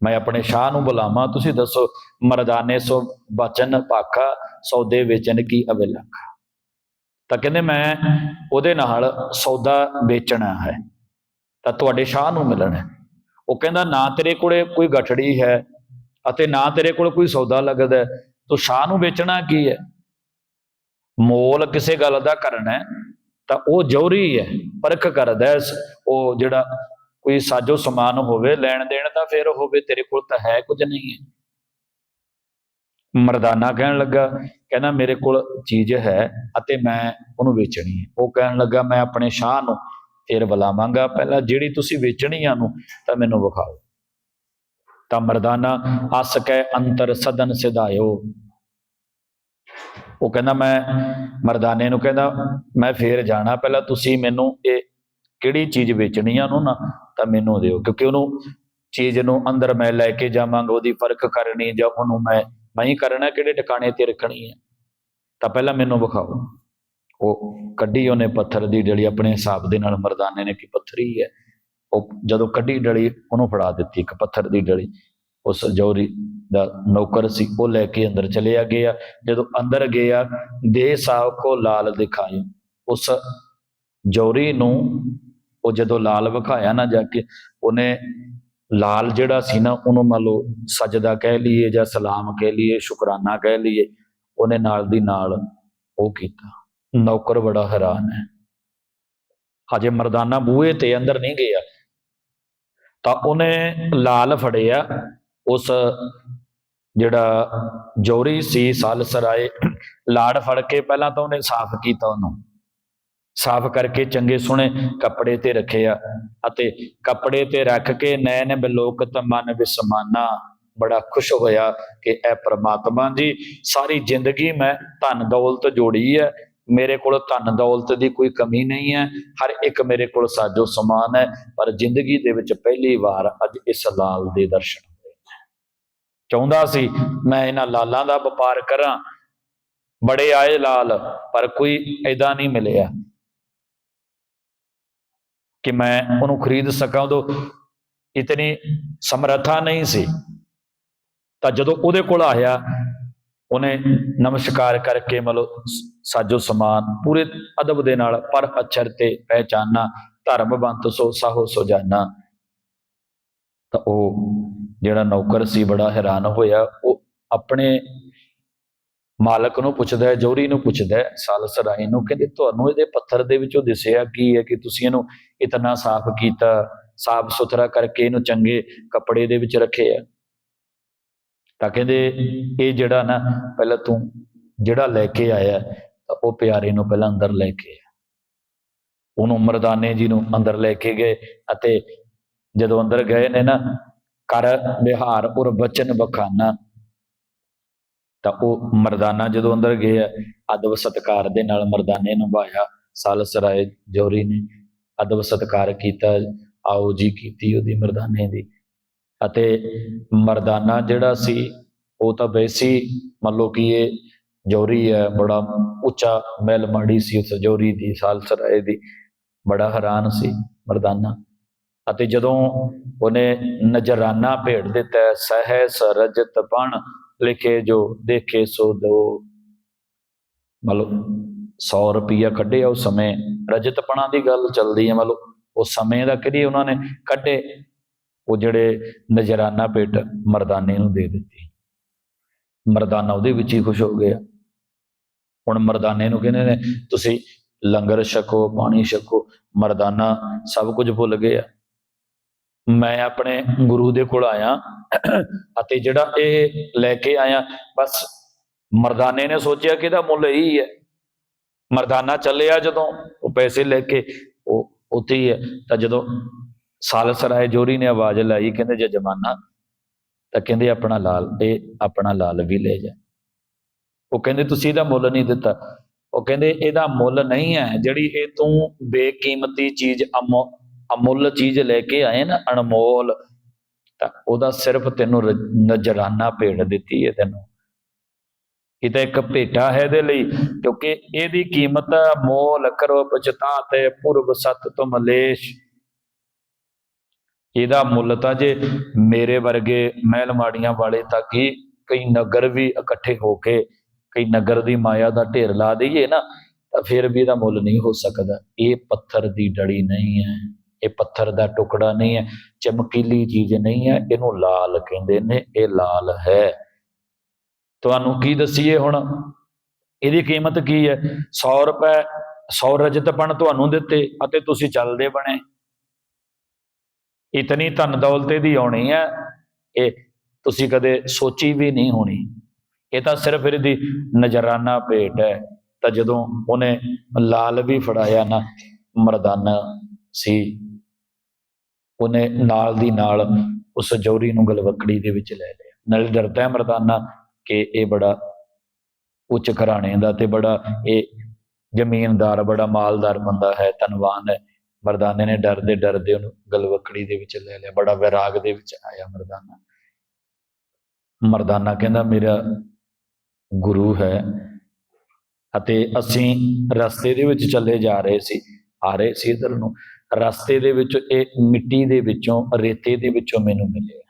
Speaker 1: ਮੈਂ ਆਪਣੇ ਸ਼ਾਹ ਨੂੰ ਬੁਲਾਵਾਂ। ਤੁਸੀਂ ਦੱਸੋ ਮਰਦਾਨੇ ਸੋ ਬਚਨ ਭਾਖਾ ਸੌਦੇ ਵੇਚਣ ਕੀ ਅਵਿਲਖਾ ਤਾਂ ਕਹਿੰਦੇ ਮੈਂ ਉਹਦੇ ਨਾਲ ਸੌਦਾ ਵੇਚਣਾ ਹੈ ਤਾਂ ਤੁਹਾਡੇ ਸ਼ਾਹ ਨੂੰ ਮਿਲਣਾ ਉਹ ਕਹਿੰਦਾ ਨਾ ਤੇਰੇ ਕੋਲੇ ਕੋਈ ਗਠੜੀ ਹੈ ਅਤੇ ਨਾ ਤੇਰੇ ਕੋਲ ਕੋਈ ਸੌਦਾ ਲੱਗਦਾ ਹੈ, ਤੂੰ ਸ਼ਾਹ ਨੂੰ ਵੇਚਣਾ ਕੀ ਹੈ? ਮੋਲ ਕਿਸੇ ਗੱਲ ਦਾ ਕਰਨਾ ਹੈ ਤਾਂ ਉਹ ਜੌਹਰੀ ਹੈ ਪਰਖ ਕਰਦਾ ਉਹ ਜਿਹੜਾ ਕੋਈ ਸਾਜੋ ਸਮਾਨ ਹੋਵੇ, ਲੈਣ ਦੇਣ ਦਾ ਫਿਰ ਹੋਵੇ, ਤੇਰੇ ਕੋਲ ਤਾਂ ਹੈ ਕੁਝ ਨਹੀਂ ਹੈ। ਮਰਦਾਨਾ ਕਹਿਣ ਲੱਗਾ, ਕਹਿੰਦਾ ਮੇਰੇ ਕੋਲ ਚੀਜ਼ ਹੈ ਅਤੇ ਮੈਂ ਉਹਨੂੰ ਵੇਚਣੀ ਹੈ। ਉਹ ਕਹਿਣ ਲੱਗਾ, ਮੈਂ ਆਪਣੇ ਸ਼ਾਹ ਨੂੰ ਫਿਰ ਬੁਲਾਵਾਂਗਾ। ਪਹਿਲਾਂ ਜਿਹੜੀ ਤੁਸੀਂ ਵੇਚਣੀ ਆ ਨੂੰ ਤਾਂ ਮੈਨੂੰ ਵਿਖਾਓ। ਤਾਂ ਮਰਦਾਨਾ ਅਸ ਕੈ ਅੰਤਰ ਸਦਨ ਸਿਧਾਇਓ। ਉਹ ਕਹਿੰਦਾ, ਮੈਂ ਮਰਦਾਨੇ ਨੂੰ ਕਹਿੰਦਾ, ਮੈਂ ਫੇਰ ਜਾਣਾ, ਪਹਿਲਾਂ ਤੁਸੀਂ ਮੈਨੂੰ ਇਹ ਕਿਹੜੀ ਚੀਜ਼ ਵੇਚਣੀ ਆ ਉਹਨੂੰ ਨਾ, ਤਾਂ ਮੈਨੂੰ ਦਿਓ, ਕਿਉਂਕਿ ਉਹਨੂੰ ਚੀਜ਼ ਨੂੰ ਅੰਦਰ ਮੈਂ ਲੈ ਕੇ ਜਾਵਾਂਗਾ, ਉਹਦੀ ਫ਼ਰਕ ਕਰਨੀ ਜਾਂ ਉਹਨੂੰ ਮੈਂ ਮੈਂ ਹੀ ਕਰਨਾ, ਕਿਹੜੇ ਟਿਕਾਣੇ ਤੇ ਰੱਖਣੀ ਹੈ ਤਾਂ ਪਹਿਲਾਂ ਮੈਨੂੰ ਵਿਖਾਓ। ਉਹ ਕੱਢੀ ਉਹਨੇ ਪੱਥਰ ਦੀ ਡਲੀ, ਆਪਣੇ ਹਿਸਾਬ ਦੇ ਨਾਲ ਮਰਦਾਨੇ ਨੇ ਕਿ ਪੱਥਰੀ ਹੈ। ਉਹ ਜਦੋਂ ਕੱਢੀ ਡਲੀ, ਉਹਨੂੰ ਫੜਾ ਦਿੱਤੀ ਇੱਕ ਪੱਥਰ ਦੀ ਡਲੀ। ਉਸ ਜੌਰੀ ਦਾ ਨੌਕਰ ਸੀ, ਉਹ ਲੈ ਕੇ ਅੰਦਰ ਚਲਿਆ ਗਿਆ। ਜਦੋਂ ਅੰਦਰ ਗਿਆ ਦੇ ਸਾਹਿਬ ਕੋ ਲਾਲ ਦਿਖਾਈ। ਉਸ ਜੌਰੀ ਨੂੰ ਉਹ ਜਦੋਂ ਲਾਲ ਵਿਖਾਇਆ ਨਾ ਜਾ ਕੇ, ਉਹਨੇ ਲਾਲ ਜਿਹੜਾ ਸੀ ਨਾ, ਉਹਨੂੰ ਮੰਨ ਲਓ ਸਜਦਾ ਕਹਿ ਲਈਏ ਜਾਂ ਸਲਾਮ ਕਹਿ ਲਈਏ, ਸ਼ੁਕਰਾਨਾ ਕਹਿ ਲਈਏ, ਉਹਨੇ ਨਾਲ ਦੀ ਨਾਲ ਉਹ ਕੀਤਾ। ਨੌਕਰ ਬੜਾ ਹੈਰਾਨ ਹੈ। ਹਜੇ ਮਰਦਾਨਾ ਬੂਹੇ ਤੇ ਅੰਦਰ ਨਹੀਂ ਗਿਆ। ਤਾਂ ਉਹਨੇ ਲਾਲ ਫੜਿਆ, ਉਸ ਜਿਹੜਾ ਜੋਰੀ ਸੀ, ਸਾਲ ਸਰਾਏ, ਲਾੜ ਫੜ ਕੇ ਪਹਿਲਾਂ ਤਾਂ ਉਹਨੇ ਸਾਫ਼ ਕੀਤਾ ਉਹਨੂੰ। ਸਾਫ਼ ਕਰਕੇ ਚੰਗੇ ਸੁਣੇ ਕੱਪੜੇ ਤੇ ਰੱਖਿਆ ਅਤੇ ਕੱਪੜੇ ਤੇ ਰੱਖ ਕੇ ਨੈਣ ਬਿਲੋਕਤ ਮਨ ਵਿਸਮਾਨਾ। ਬੜਾ ਖੁਸ਼ ਹੋਇਆ ਕਿ ਇਹ ਪ੍ਰਮਾਤਮਾ ਜੀ ਸਾਰੀ ਜ਼ਿੰਦਗੀ ਮੈਂ ਧਨ ਦੌਲਤ ਜੋੜੀ ਹੈ। ਮੇਰੇ ਕੋਲ ਧਨ ਦੌਲਤ ਦੀ ਕੋਈ ਕਮੀ ਨਹੀਂ ਹੈ। ਹਰ ਇੱਕ ਮੇਰੇ ਕੋਲ ਸਾਜੋ ਸਮਾਨ ਹੈ। ਪਰ ਜ਼ਿੰਦਗੀ ਦੇ ਵਿੱਚ ਪਹਿਲੀ ਵਾਰ ਅੱਜ ਇਸ ਲਾਲ ਦੇ ਦਰਸ਼ਨ ਹੋਏ ਚਾਹੁੰਦਾ ਸੀ ਮੈਂ ਇਹਨਾਂ ਲਾਲਾਂ ਦਾ ਵਪਾਰ ਕਰਾਂ। ਬੜੇ ਆਏ ਲਾਲ, ਪਰ ਕੋਈ ਐਦਾ ਨਹੀਂ ਮਿਲਿਆ। ਕਿ ਮੈਂ ਉਹਨੂੰ ਖਰੀਦ ਸਕਾਂ, ਉਦੋਂ ਇਤਨੀ ਸਮਰੱਥਾ ਨਹੀਂ ਸੀ। ਤਾਂ ਜਦੋਂ ਉਹਦੇ ਕੋਲ ਆਇਆ, ਉਹਨੇ ਨਮਸਕਾਰ ਕਰਕੇ ਮਤਲਬ ਸਾਜੋ ਸਮਾਨ ਪੂਰੇ ਅਦਬ ਦੇ ਨਾਲ ਪਰ ਅਛਰ ਤੇ ਪਹਿਚਾਨਾ ਧਰਮਵੰਤ ਸੋ ਸਾਹੋ ਸੋ ਜਾਨਾ ਤਾਂ ਉਹ ਜਿਹੜਾ ਨੌਕਰ ਸੀ ਬੜਾ ਹੈਰਾਨ ਹੋਇਆ, ਉਹ ਆਪਣੇ ਮਾਲਕ ਨੂੰ ਪੁੱਛਦਾ ਹੈ ਜੋਰੀ ਨੂੰ ਪੁੱਛਦਾ ਹੈ ਸਾਲਸਰਾਈ ਨੂੰ ਕਹਿੰਦੇ ਤੁਹਾਨੂੰ ਇਹਦੇ ਪੱਥਰ ਦੇ ਵਿੱਚੋਂ ਦਿਸਿਆ ਕੀ ਹੈ ਕਿ ਤੁਸੀਂ ਇਹਨੂੰ ਇਤਨਾ ਸਾਫ਼ ਕੀਤਾ, ਸਾਫ਼ ਸੁਥਰਾ ਕਰਕੇ ਇਹਨੂੰ ਚੰਗੇ ਕੱਪੜੇ ਦੇ ਵਿੱਚ ਰੱਖਿਆ ਤਾਂ ਕਹਿੰਦੇ ਇਹ ਜਿਹੜਾ ਨਾ ਪਹਿਲਾਂ ਤੂੰ ਜਿਹੜਾ ਲੈ ਕੇ ਆਇਆ, ਤਾਂ ਉਹ ਪਿਆਰੇ ਨੂੰ ਪਹਿਲਾਂ ਅੰਦਰ ਲੈ ਕੇ ਆ। ਉਹਨੂੰ ਮਰਦਾਨੇ ਜੀ ਨੂੰ ਅੰਦਰ ਲੈ ਕੇ ਗਏ ਅਤੇ ਜਦੋਂ ਅੰਦਰ ਗਏ ਨੇ ਨਾ, ਕਰ ਵਿਹਾਰ ਔਰ ਬਚਨ ਬਖਾਨਾ ਤਾਂ ਉਹ ਮਰਦਾਨਾ ਜਦੋਂ ਅੰਦਰ ਗਿਆ ਅਦਬ ਸਤਕਾਰ ਦੇ ਨਾਲ ਮਰਦਾਨੇ ਨੂੰ ਭਾਇਆ ਸਾਲਸਰਾਏ ਜੋਰੀ ਨੇ ਅਦਬ ਸਤਕਾਰ ਕੀਤਾ, ਆਓ ਜੀ ਕੀਤੀ ਉਹਦੀ ਮਰਦਾਨੇ ਦੀ। ਅਤੇ ਮਰਦਾਨਾ ਜਿਹੜਾ ਸੀ, ਉਹ ਤਾਂ ਵੈਸੀ ਮੰਨ ਲਓ ਕਿ ਇਹ ਜੋਰੀ ਹੈ, ਬੜਾ ਉੱਚਾ ਮਹਿਲ ਮਾੜੀ ਸੀ ਉਸ ਜੋਰੀ ਦੀ ਸਾਲਸਰਾਏ ਦੀ, ਬੜਾ ਹੈਰਾਨ ਸੀ ਮਰਦਾਨਾ। ਅਤੇ ਜਦੋਂ ਉਹਨੇ ਨਜਰਾਨਾ ਭੇਟ ਦਿੱਤਾ, ਸਹਿ ਸਰਜ ਬਣ ਲਿਖੇ ਜੋ ਦੇਖੇ ਸੋ ਦੋ। ਮਤਲਬ 100 ਰੁਪਿਆ ਕੱਢਿਆ ਉਸ ਸਮੇਂ। ਰਜਤਪਣਾ ਦੀ ਗੱਲ ਚੱਲਦੀ ਹੈ ਮਤਲਬ ਉਸ ਸਮੇਂ ਦਾ ਕਿਹੜੀ ਉਹਨਾਂ ਨੇ ਕੱਢੇ? ਉਹ ਜਿਹੜੇ ਨਜਰਾਨਾ ਪੇਟ ਮਰਦਾਨੇ ਨੂੰ ਦੇ ਦਿੱਤੀ। ਮਰਦਾਨਾ ਉਹਦੇ ਵਿੱਚ ਹੀ ਖੁਸ਼ ਹੋ ਗਿਆ। ਹੁਣ ਮਰਦਾਨੇ ਨੂੰ ਕਹਿੰਦੇ ਨੇ, ਤੁਸੀਂ ਲੰਗਰ ਛਕੋ, ਪਾਣੀ ਛਕੋ, ਮਰਦਾਨਾ ਸਭ ਕੁਝ ਭੁੱਲ ਗਿਆ। ਮੈਂ ਆਪਣੇ ਗੁਰੂ ਦੇ ਕੋਲ ਆਇਆ ਅਤੇ ਜਿਹੜਾ ਇਹ ਲੈ ਕੇ ਆਇਆ, ਬਸ ਮਰਦਾਨੇ ਨੇ ਸੋਚਿਆ ਕਿ ਇਹਦਾ ਮੁੱਲ ਇਹੀ ਹੈ। ਮਰਦਾਨਾ ਚੱਲਿਆ ਜਦੋਂ, ਉਹ ਪੈਸੇ ਲੈ ਕੇ, ਉਹ ਉੱਥੇ ਹੀ ਹੈ। ਤਾਂ ਜਦੋਂ ਸਾਲਸਰਾਏ ਜੋਰੀ ਨੇ ਆਵਾਜ਼ ਲਾਈ, ਕਹਿੰਦੇ, ਜੇ ਜਮਾਨਾ, ਤਾਂ ਕਹਿੰਦੇ, ਆਪਣਾ ਲਾਲ, ਇਹ ਆਪਣਾ ਲਾਲ ਵੀ ਲੈ ਜਾ। ਉਹ ਕਹਿੰਦੇ, ਤੁਸੀਂ ਇਹਦਾ ਮੁੱਲ ਨਹੀਂ ਦਿੱਤਾ। ਉਹ ਕਹਿੰਦੇ, ਇਹਦਾ ਮੁੱਲ ਨਹੀਂ ਹੈ। ਜਿਹੜੀ ਇਹ ਤੂੰ ਬੇਕੀਮਤੀ ਚੀਜ਼ ਅਮੁ ਅਮੁੱਲ ਚੀਜ਼ ਲੈ ਕੇ ਆਏ ਨਾ ਅਣਮੋਲ ਤਾਂ ਉਹਦਾ ਸਿਰਫ ਤੈਨੂੰ ਰ- ਨਜ਼ਰਾਨਾ ਭੇਟ ਦਿੱਤੀ ਹੈ ਤੈਨੂੰ। ਇਹ ਤਾਂ ਇੱਕ ਭੇਟਾ ਹੈ ਇਹਦੇ ਲਈ, ਕਿਉਂਕਿ ਇਹਦੀ ਕੀਮਤ ਮੋਲ ਕਰੋ ਪਛਤਾਤੇ ਪੁਰਬ, ਸਤ ਤੁਮ ਲੇਸ਼ ਇਹਦਾ ਮੁੱਲ ਤਾਂ ਜੇ ਮੇਰੇ ਵਰਗੇ ਮਹਿਲ ਮਾੜੀਆਂ ਵਾਲੇ ਤੱਕ ਹੀ ਕਈ ਨਗਰ ਵੀ ਇਕੱਠੇ ਹੋ ਕੇ, ਕਈ ਨਗਰ ਦੀ ਮਾਇਆ ਦਾ ਢੇਰ ਲਾ ਦਈਏ ਨਾ, ਤਾਂ ਫਿਰ ਵੀ ਇਹਦਾ ਮੁੱਲ ਨਹੀਂ ਹੋ ਸਕਦਾ। ਇਹ ਪੱਥਰ ਦੀ ਡੜੀ ਨਹੀਂ ਹੈ। ਇਹ ਪੱਥਰ ਦਾ ਟੁਕੜਾ ਨਹੀਂ ਹੈ, ਚਮਕੀਲੀ ਚੀਜ਼ ਨਹੀਂ ਹੈ, ਇਹਨੂੰ ਲਾਲ ਕਹਿੰਦੇ ਨੇ, ਇਹ ਲਾਲ ਹੈ। ਤੁਹਾਨੂੰ ਕੀ ਦਸੀਏ ਹੁਣ? ਇਹਦੀ ਕੀਮਤ ਕੀ ਹੈ? 100 ਰੁਪਏ 100 ਰਜਤਪਣ ਤੁਹਾਨੂੰ ਦਿੱਤੇ ਅਤੇ ਤੁਸੀਂ ਚੱਲਦੇ ਬਣੇ। ਇਤਨੀ ਧਨ ਦੌਲਤ ਇਹਦੀ ਆਉਣੀ ਹੈ, ਇਹ ਤੁਸੀਂ ਕਦੇ ਸੋਚੀ ਵੀ ਨਹੀਂ ਹੋਣੀ। ਇਹ ਤਾਂ ਸਿਰਫ ਇਹਦੀ ਨਜ਼ਰਾਨਾ ਭੇਟ ਹੈ, ਤਾਂ ਜਦੋਂ ਉਹਨੇ ਲਾਲ ਵੀ ਫੜਾਇਆ ਨਾ, ਮਰਦਾਨਾ ਸੀ। ਉਹਨੇ ਨਾਲ ਦੀ ਨਾਲ ਉਸ ਜੌਰੀ ਨੂੰ ਗਲਵਕੜੀ ਦੇ ਵਿੱਚ ਲੈ ਲਿਆ। ਨਾਲ ਡਰਦਾ ਹੈ ਮਰਦਾਨਾ ਕਿ ਇਹ ਬੜਾ ਉੱਚ ਘਰਾਣੇ ਦਾ ਤੇ ਬੜਾ ਇਹ ਜ਼ਮੀਨਦਾਰ, ਬੜਾ ਮਾਲਦਾਰ ਬੰਦਾ ਹੈ, ਧਨਵਾਨ ਹੈ। ਮਰਦਾਨੇ ਨੇ ਡਰਦੇ ਡਰਦੇ ਉਹਨੂੰ ਗਲਵਕੜੀ ਦੇ ਵਿੱਚ ਲੈ ਲਿਆ। ਬੜਾ ਵਿਰਾਗ ਦੇ ਵਿੱਚ ਆਇਆ ਮਰਦਾਨਾ। ਮਰਦਾਨਾ ਕਹਿੰਦਾ, ਮੇਰਾ ਗੁਰੂ ਹੈ ਅਤੇ ਅਸੀਂ ਰਸਤੇ ਦੇ ਵਿੱਚ ਚੱਲੇ ਜਾ ਰਹੇ ਸੀ, ਆ ਰਹੇ ਸੀ ਇਧਰ ਨੂੰ। ਰਸਤੇ ਦੇ ਵਿੱਚ, ਇਹ ਮਿੱਟੀ ਦੇ ਵਿੱਚੋਂ, ਰੇਤੇ ਦੇ ਵਿੱਚੋਂ ਮੈਨੂੰ ਮਿਲਿਆ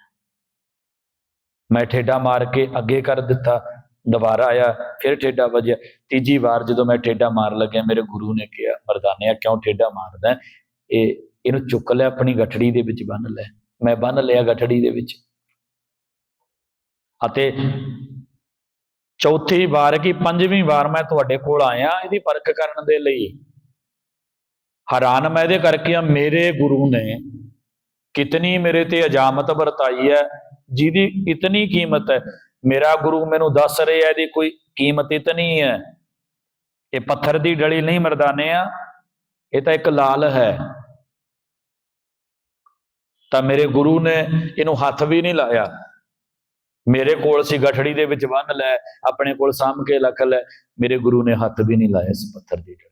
Speaker 1: ਮੈਂ ਠੇਡਾ ਮਾਰ ਕੇ ਅੱਗੇ ਕਰ ਦਿੱਤਾ, ਦੁਬਾਰਾ ਆਇਆ, ਫਿਰ ਠੇਡਾ ਵੱਜਿਆ। ਤੀਜੀ ਵਾਰ ਜਦੋਂ ਮੈਂ ਠੇਡਾ ਮਾਰ ਲੱਗਿਆ, ਮੇਰੇ ਗੁਰੂ ਨੇ ਕਿਹਾ, ਮਰਦਾਨਿਆ, ਕਿਉਂ ਠੇਡਾ ਮਾਰਦਾ ਇਹ, ਇਹਨੂੰ ਚੁੱਕ ਲੈ ਆਪਣੀ ਗਠੜੀ ਦੇ ਵਿੱਚ, ਬੰਨ ਲੈ। ਮੈਂ ਬੰਨ ਲਿਆ ਗਠੜੀ ਦੇ ਵਿੱਚ। ਅਤੇ ਚੌਥੀ ਵਾਰ ਕੀ, ਪੰਜਵੀਂ ਵਾਰ ਮੈਂ ਤੁਹਾਡੇ ਕੋਲ ਆਇਆ, ਇਹਦੀ ਪਰਖ ਕਰਨ ਦੇ ਲਈ। ਹੈਰਾਨ ਮੈਂ ਇਹਦੇ ਕਰਕੇ ਆ ਮੇਰੇ ਗੁਰੂ ਨੇ ਕਿਤਨੀ ਮੇਰੇ ਤੇ ਅਜਾਮਤ ਵਰਤਾਈ ਹੈ, ਜਿਹਦੀ ਇਤਨੀ ਕੀਮਤ ਹੈ। ਮੇਰਾ ਗੁਰੂ ਮੈਨੂੰ ਦੱਸ ਰਿਹਾ, ਇਹਦੀ ਕੋਈ ਕੀਮਤ ਇਤਨੀ ਹੈ। ਇਹ ਪੱਥਰ ਦੀ ਡਲੀ ਨਹੀਂ ਮਰਦਾਨੇ ਆ, ਇਹ ਤਾਂ ਇੱਕ ਲਾਲ ਹੈ। ਤਾਂ ਮੇਰੇ ਗੁਰੂ ਨੇ ਇਹਨੂੰ ਹੱਥ ਵੀ ਨਹੀਂ ਲਾਇਆ। ਮੇਰੇ ਕੋਲ ਸੀ ਗਠੜੀ ਦੇ ਵਿੱਚ ਬੰਨ ਲੈ, ਆਪਣੇ ਕੋਲ ਸਾਂਭ ਕੇ ਰੱਖ ਲੈ। ਮੇਰੇ ਗੁਰੂ ਨੇ ਹੱਥ ਵੀ ਨਹੀਂ ਲਾਇਆ ਇਸ ਪੱਥਰ ਦੀ ਡਲੀ।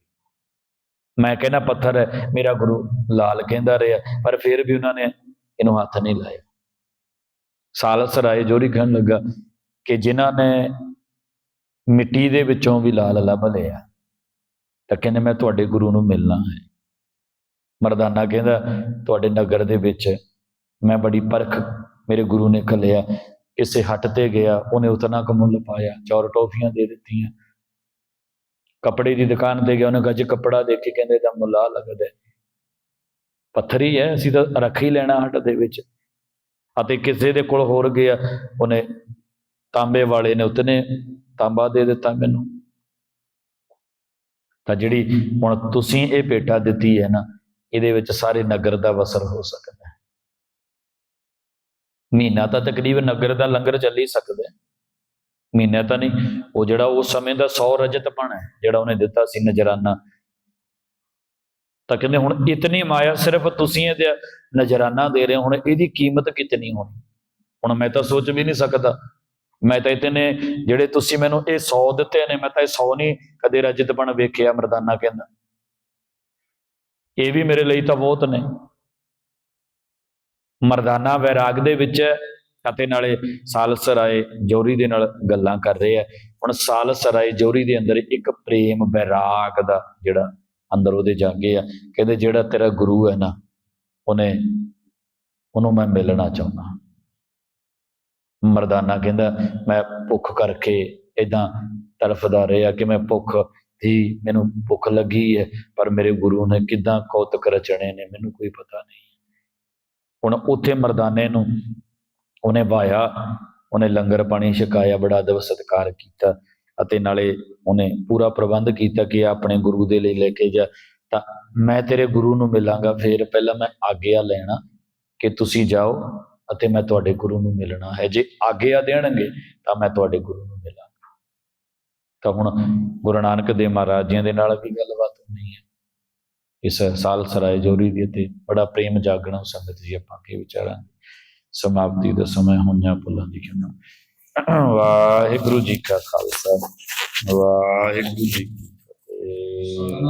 Speaker 1: ਮੈਂ ਕਹਿੰਦਾ ਪੱਥਰ ਹੈ, ਮੇਰਾ ਗੁਰੂ ਲਾਲ ਕਹਿੰਦਾ ਰਿਹਾ, ਪਰ ਫਿਰ ਵੀ ਉਹਨਾਂ ਨੇ ਇਹਨੂੰ ਹੱਥ ਨਹੀਂ ਲਾਇਆ। ਸਾਲਸ ਰਾਏ ਜੋਰੀ ਕਹਿਣ ਲੱਗਾ ਕਿ ਜਿਨ੍ਹਾਂ ਨੇ ਮਿੱਟੀ ਦੇ ਵਿੱਚੋਂ ਵੀ ਲਾਲ ਲੱਭ ਲਿਆ, ਤਾਂ ਕਹਿੰਦੇ ਮੈਂ ਤੁਹਾਡੇ ਗੁਰੂ ਨੂੰ ਮਿਲਣਾ ਹੈ। ਮਰਦਾਨਾ ਕਹਿੰਦਾ, ਤੁਹਾਡੇ ਨਗਰ ਦੇ ਵਿੱਚ ਮੈਂ ਬੜੀ ਪਰਖ ਮੇਰੇ ਗੁਰੂ ਨੇ ਖਲਿਆ, ਕਿਸੇ ਹੱਟ ਤੇ ਗਿਆ, ਉਹਨੇ ਉਤਨਾ ਮੁੱਲ ਪਾਇਆ, ਚੌਰ ਟੋਫੀਆਂ ਦੇ ਦਿੱਤੀਆਂ ਕੱਪੜੇ ਦੀ ਦੁਕਾਨ ਤੇ ਗਿਆ, ਉਹਨੇ ਗੱਜ ਕੱਪੜਾ ਦੇਖ ਕੇ ਕਹਿੰਦੇ ਤਾਂ ਮੁੱਲਾ ਲੱਗਦਾ ਪੱਥਰ ਹੀ ਹੈ, ਅਸੀਂ ਤਾਂ ਰੱਖ ਹੀ ਲੈਣਾ ਹੱਟ ਦੇ ਵਿੱਚ। ਅਤੇ ਕਿਸੇ ਦੇ ਕੋਲ ਹੋਰ ਗਿਆ, ਉਹਨੇ ਤਾਂਬੇ ਵਾਲੇ ਨੇ, ਉਤਨੇ ਤਾਂਬਾ ਦੇ ਦਿੱਤਾ ਮੈਨੂੰ। ਤਾਂ ਜਿਹੜੀ ਹੁਣ ਤੁਸੀਂ ਇਹ ਭੇਟਾ ਦਿੱਤੀ ਹੈ ਨਾ, ਇਹਦੇ ਵਿੱਚ ਸਾਰੇ ਨਗਰ ਦਾ ਵਸਰ ਹੋ ਸਕਦਾ ਹੈ। ਮਹੀਨਾ ਤਾਂ ਤਕਰੀਬਨ ਨਗਰ ਦਾ ਲੰਗਰ ਚੱਲ ਹੀ ਸਕਦਾ ਹੈ। ਮਹੀਨਾ ਤਾਂ ਨਹੀਂ ਉਹ ਜਿਹੜਾ ਉਸ ਸਮੇਂ ਦਾ 100 ਰਜਤ ਪਣ ਹੈ ਜਿਹੜਾ ਉਹਨੇ ਦਿੱਤਾ ਸੀ ਨਜਰਾਨਾ। ਤਾਂ ਕਹਿੰਦੇ ਹੁਣ ਇਤਨੀ ਮਾਇਆ ਸਿਰਫ ਤੁਸੀਂ ਇਹਦੇ ਨਜਰਾਨਾ ਦੇ ਰਹੇ ਹੋ, ਹੁਣ ਇਹਦੀ ਕੀਮਤ ਕਿਤਨੀ ਹੋਣੀ? ਹੁਣ ਮੈਂ ਤਾਂ ਸੋਚ ਵੀ ਨਹੀਂ ਸਕਦਾ। ਮੈਂ ਤਾਂ ਇਤਨੇ ਜਿਹੜੇ ਤੁਸੀਂ ਮੈਨੂੰ ਇਹ 100 ਦਿੱਤੇ ਨੇ ਮੈਂ ਤਾਂ ਇਹ 100 ਨਹੀਂ ਕਦੇ ਰਜਤ ਬਣ ਵੇਖਿਆ ਮਰਦਾਨਾ ਕਹਿੰਦਾ। ਇਹ ਵੀ ਮੇਰੇ ਲਈ ਤਾਂ ਬਹੁਤ ਨੇ। ਮਰਦਾਨਾ ਵੈਰਾਗ ਦੇ ਵਿੱਚ ਹੈ ਅਤੇ ਨਾਲੇ ਸਾਲਸ ਰਾਏ ਜੋਰੀ ਦੇ ਨਾਲ ਗੱਲਾਂ ਕਰ ਰਹੇ ਆ। ਹੁਣ ਸਾਲਸ ਰਾਏ ਜੋਰੀ ਦੇ ਅੰਦਰ ਇੱਕ ਪ੍ਰੇਮ ਵੈਰਾਗ ਦਾ ਜਿਹੜਾ ਅੰਦਰ ਉਹਦੇ ਜਾਗੇ ਆ। ਕਹਿੰਦੇ, ਜਿਹੜਾ ਤੇਰਾ ਗੁਰੂ ਹੈ ਨਾ, ਉਹਨੇ, ਉਹਨੂੰ ਮੈਂ ਮਿਲਣਾ ਚਾਹੁੰਦਾ। ਮਰਦਾਨਾ ਕਹਿੰਦਾ, ਮੈਂ ਭੁੱਖ ਕਰਕੇ ਇਦਾਂ ਤਰਫਦਾ ਰਿਹਾ ਕਿ ਮੈਂ ਭੁੱਖ ਦੀ, ਮੈਨੂੰ ਭੁੱਖ ਲੱਗੀ ਹੈ, ਪਰ ਮੇਰੇ ਗੁਰੂ ਨੇ ਕਿਦਾਂ ਕੌਤਕ ਰਚਣੇ ਨੇ, ਮੈਨੂੰ ਕੋਈ ਪਤਾ ਨਹੀਂ ਹੁਣ ਉੱਥੇ ਮਰਦਾਨੇ ਨੂੰ ਉਹਨੇ ਵਾਇਆ ਉਹਨੇ ਲੰਗਰ ਪਾਣੀ, ਛਕਾਇਆ, ਬੜਾ ਅਦਬ ਸਤਿਕਾਰ ਕੀਤਾ ਅਤੇ ਨਾਲੇ ਉਹਨੇ ਪੂਰਾ ਪ੍ਰਬੰਧ ਕੀਤਾ ਕਿ ਆਪਣੇ ਗੁਰੂ ਦੇ ਲਈ ਲੈ ਕੇ ਜਾ। ਤਾਂ ਮੈਂ ਤੇਰੇ ਗੁਰੂ ਨੂੰ ਮਿਲਾਂਗਾ, ਫਿਰ ਪਹਿਲਾਂ ਮੈਂ ਆਗਿਆ ਲੈਣਾ ਕਿ ਤੁਸੀਂ ਜਾਓ ਅਤੇ ਮੈਂ ਤੁਹਾਡੇ ਗੁਰੂ ਨੂੰ ਮਿਲਣਾ ਹੈ। ਜੇ ਆਗਿਆ ਦੇਣਗੇ, ਤਾਂ ਮੈਂ ਤੁਹਾਡੇ ਗੁਰੂ ਨੂੰ ਮਿਲਾਂਗਾ। ਤਾਂ ਹੁਣ ਗੁਰੂ ਨਾਨਕ ਦੇਵ ਮਹਾਰਾਜ ਜੀ ਦੇ ਨਾਲ ਵੀ ਗੱਲਬਾਤ ਹੋਣੀ ਹੈ। ਇਸ ਸਾਲ ਸਰਾਏ ਜੋਰੀ ਦੀ ਤੇ ਬੜਾ ਪ੍ਰੇਮ ਜਾਗਣਾ ਸੰਗਤ ਜੀ ਆਪਾਂ ਕੀ ਵਿਚਾਰਾਂ ਸਮਾਪਤੀ ਦਾ ਸਮਾਂ ਹੋਈਆਂ ਪੁੱਲਾਂ ਦੀ ਕਿਨਾਂ ਵਾਹਿਗੁਰੂ ਜੀ ਕਾ ਖਾਲਸਾ। ਵਾਹਿਗੁਰੂ ਜੀ ਕੀ ਫਤਿਹ।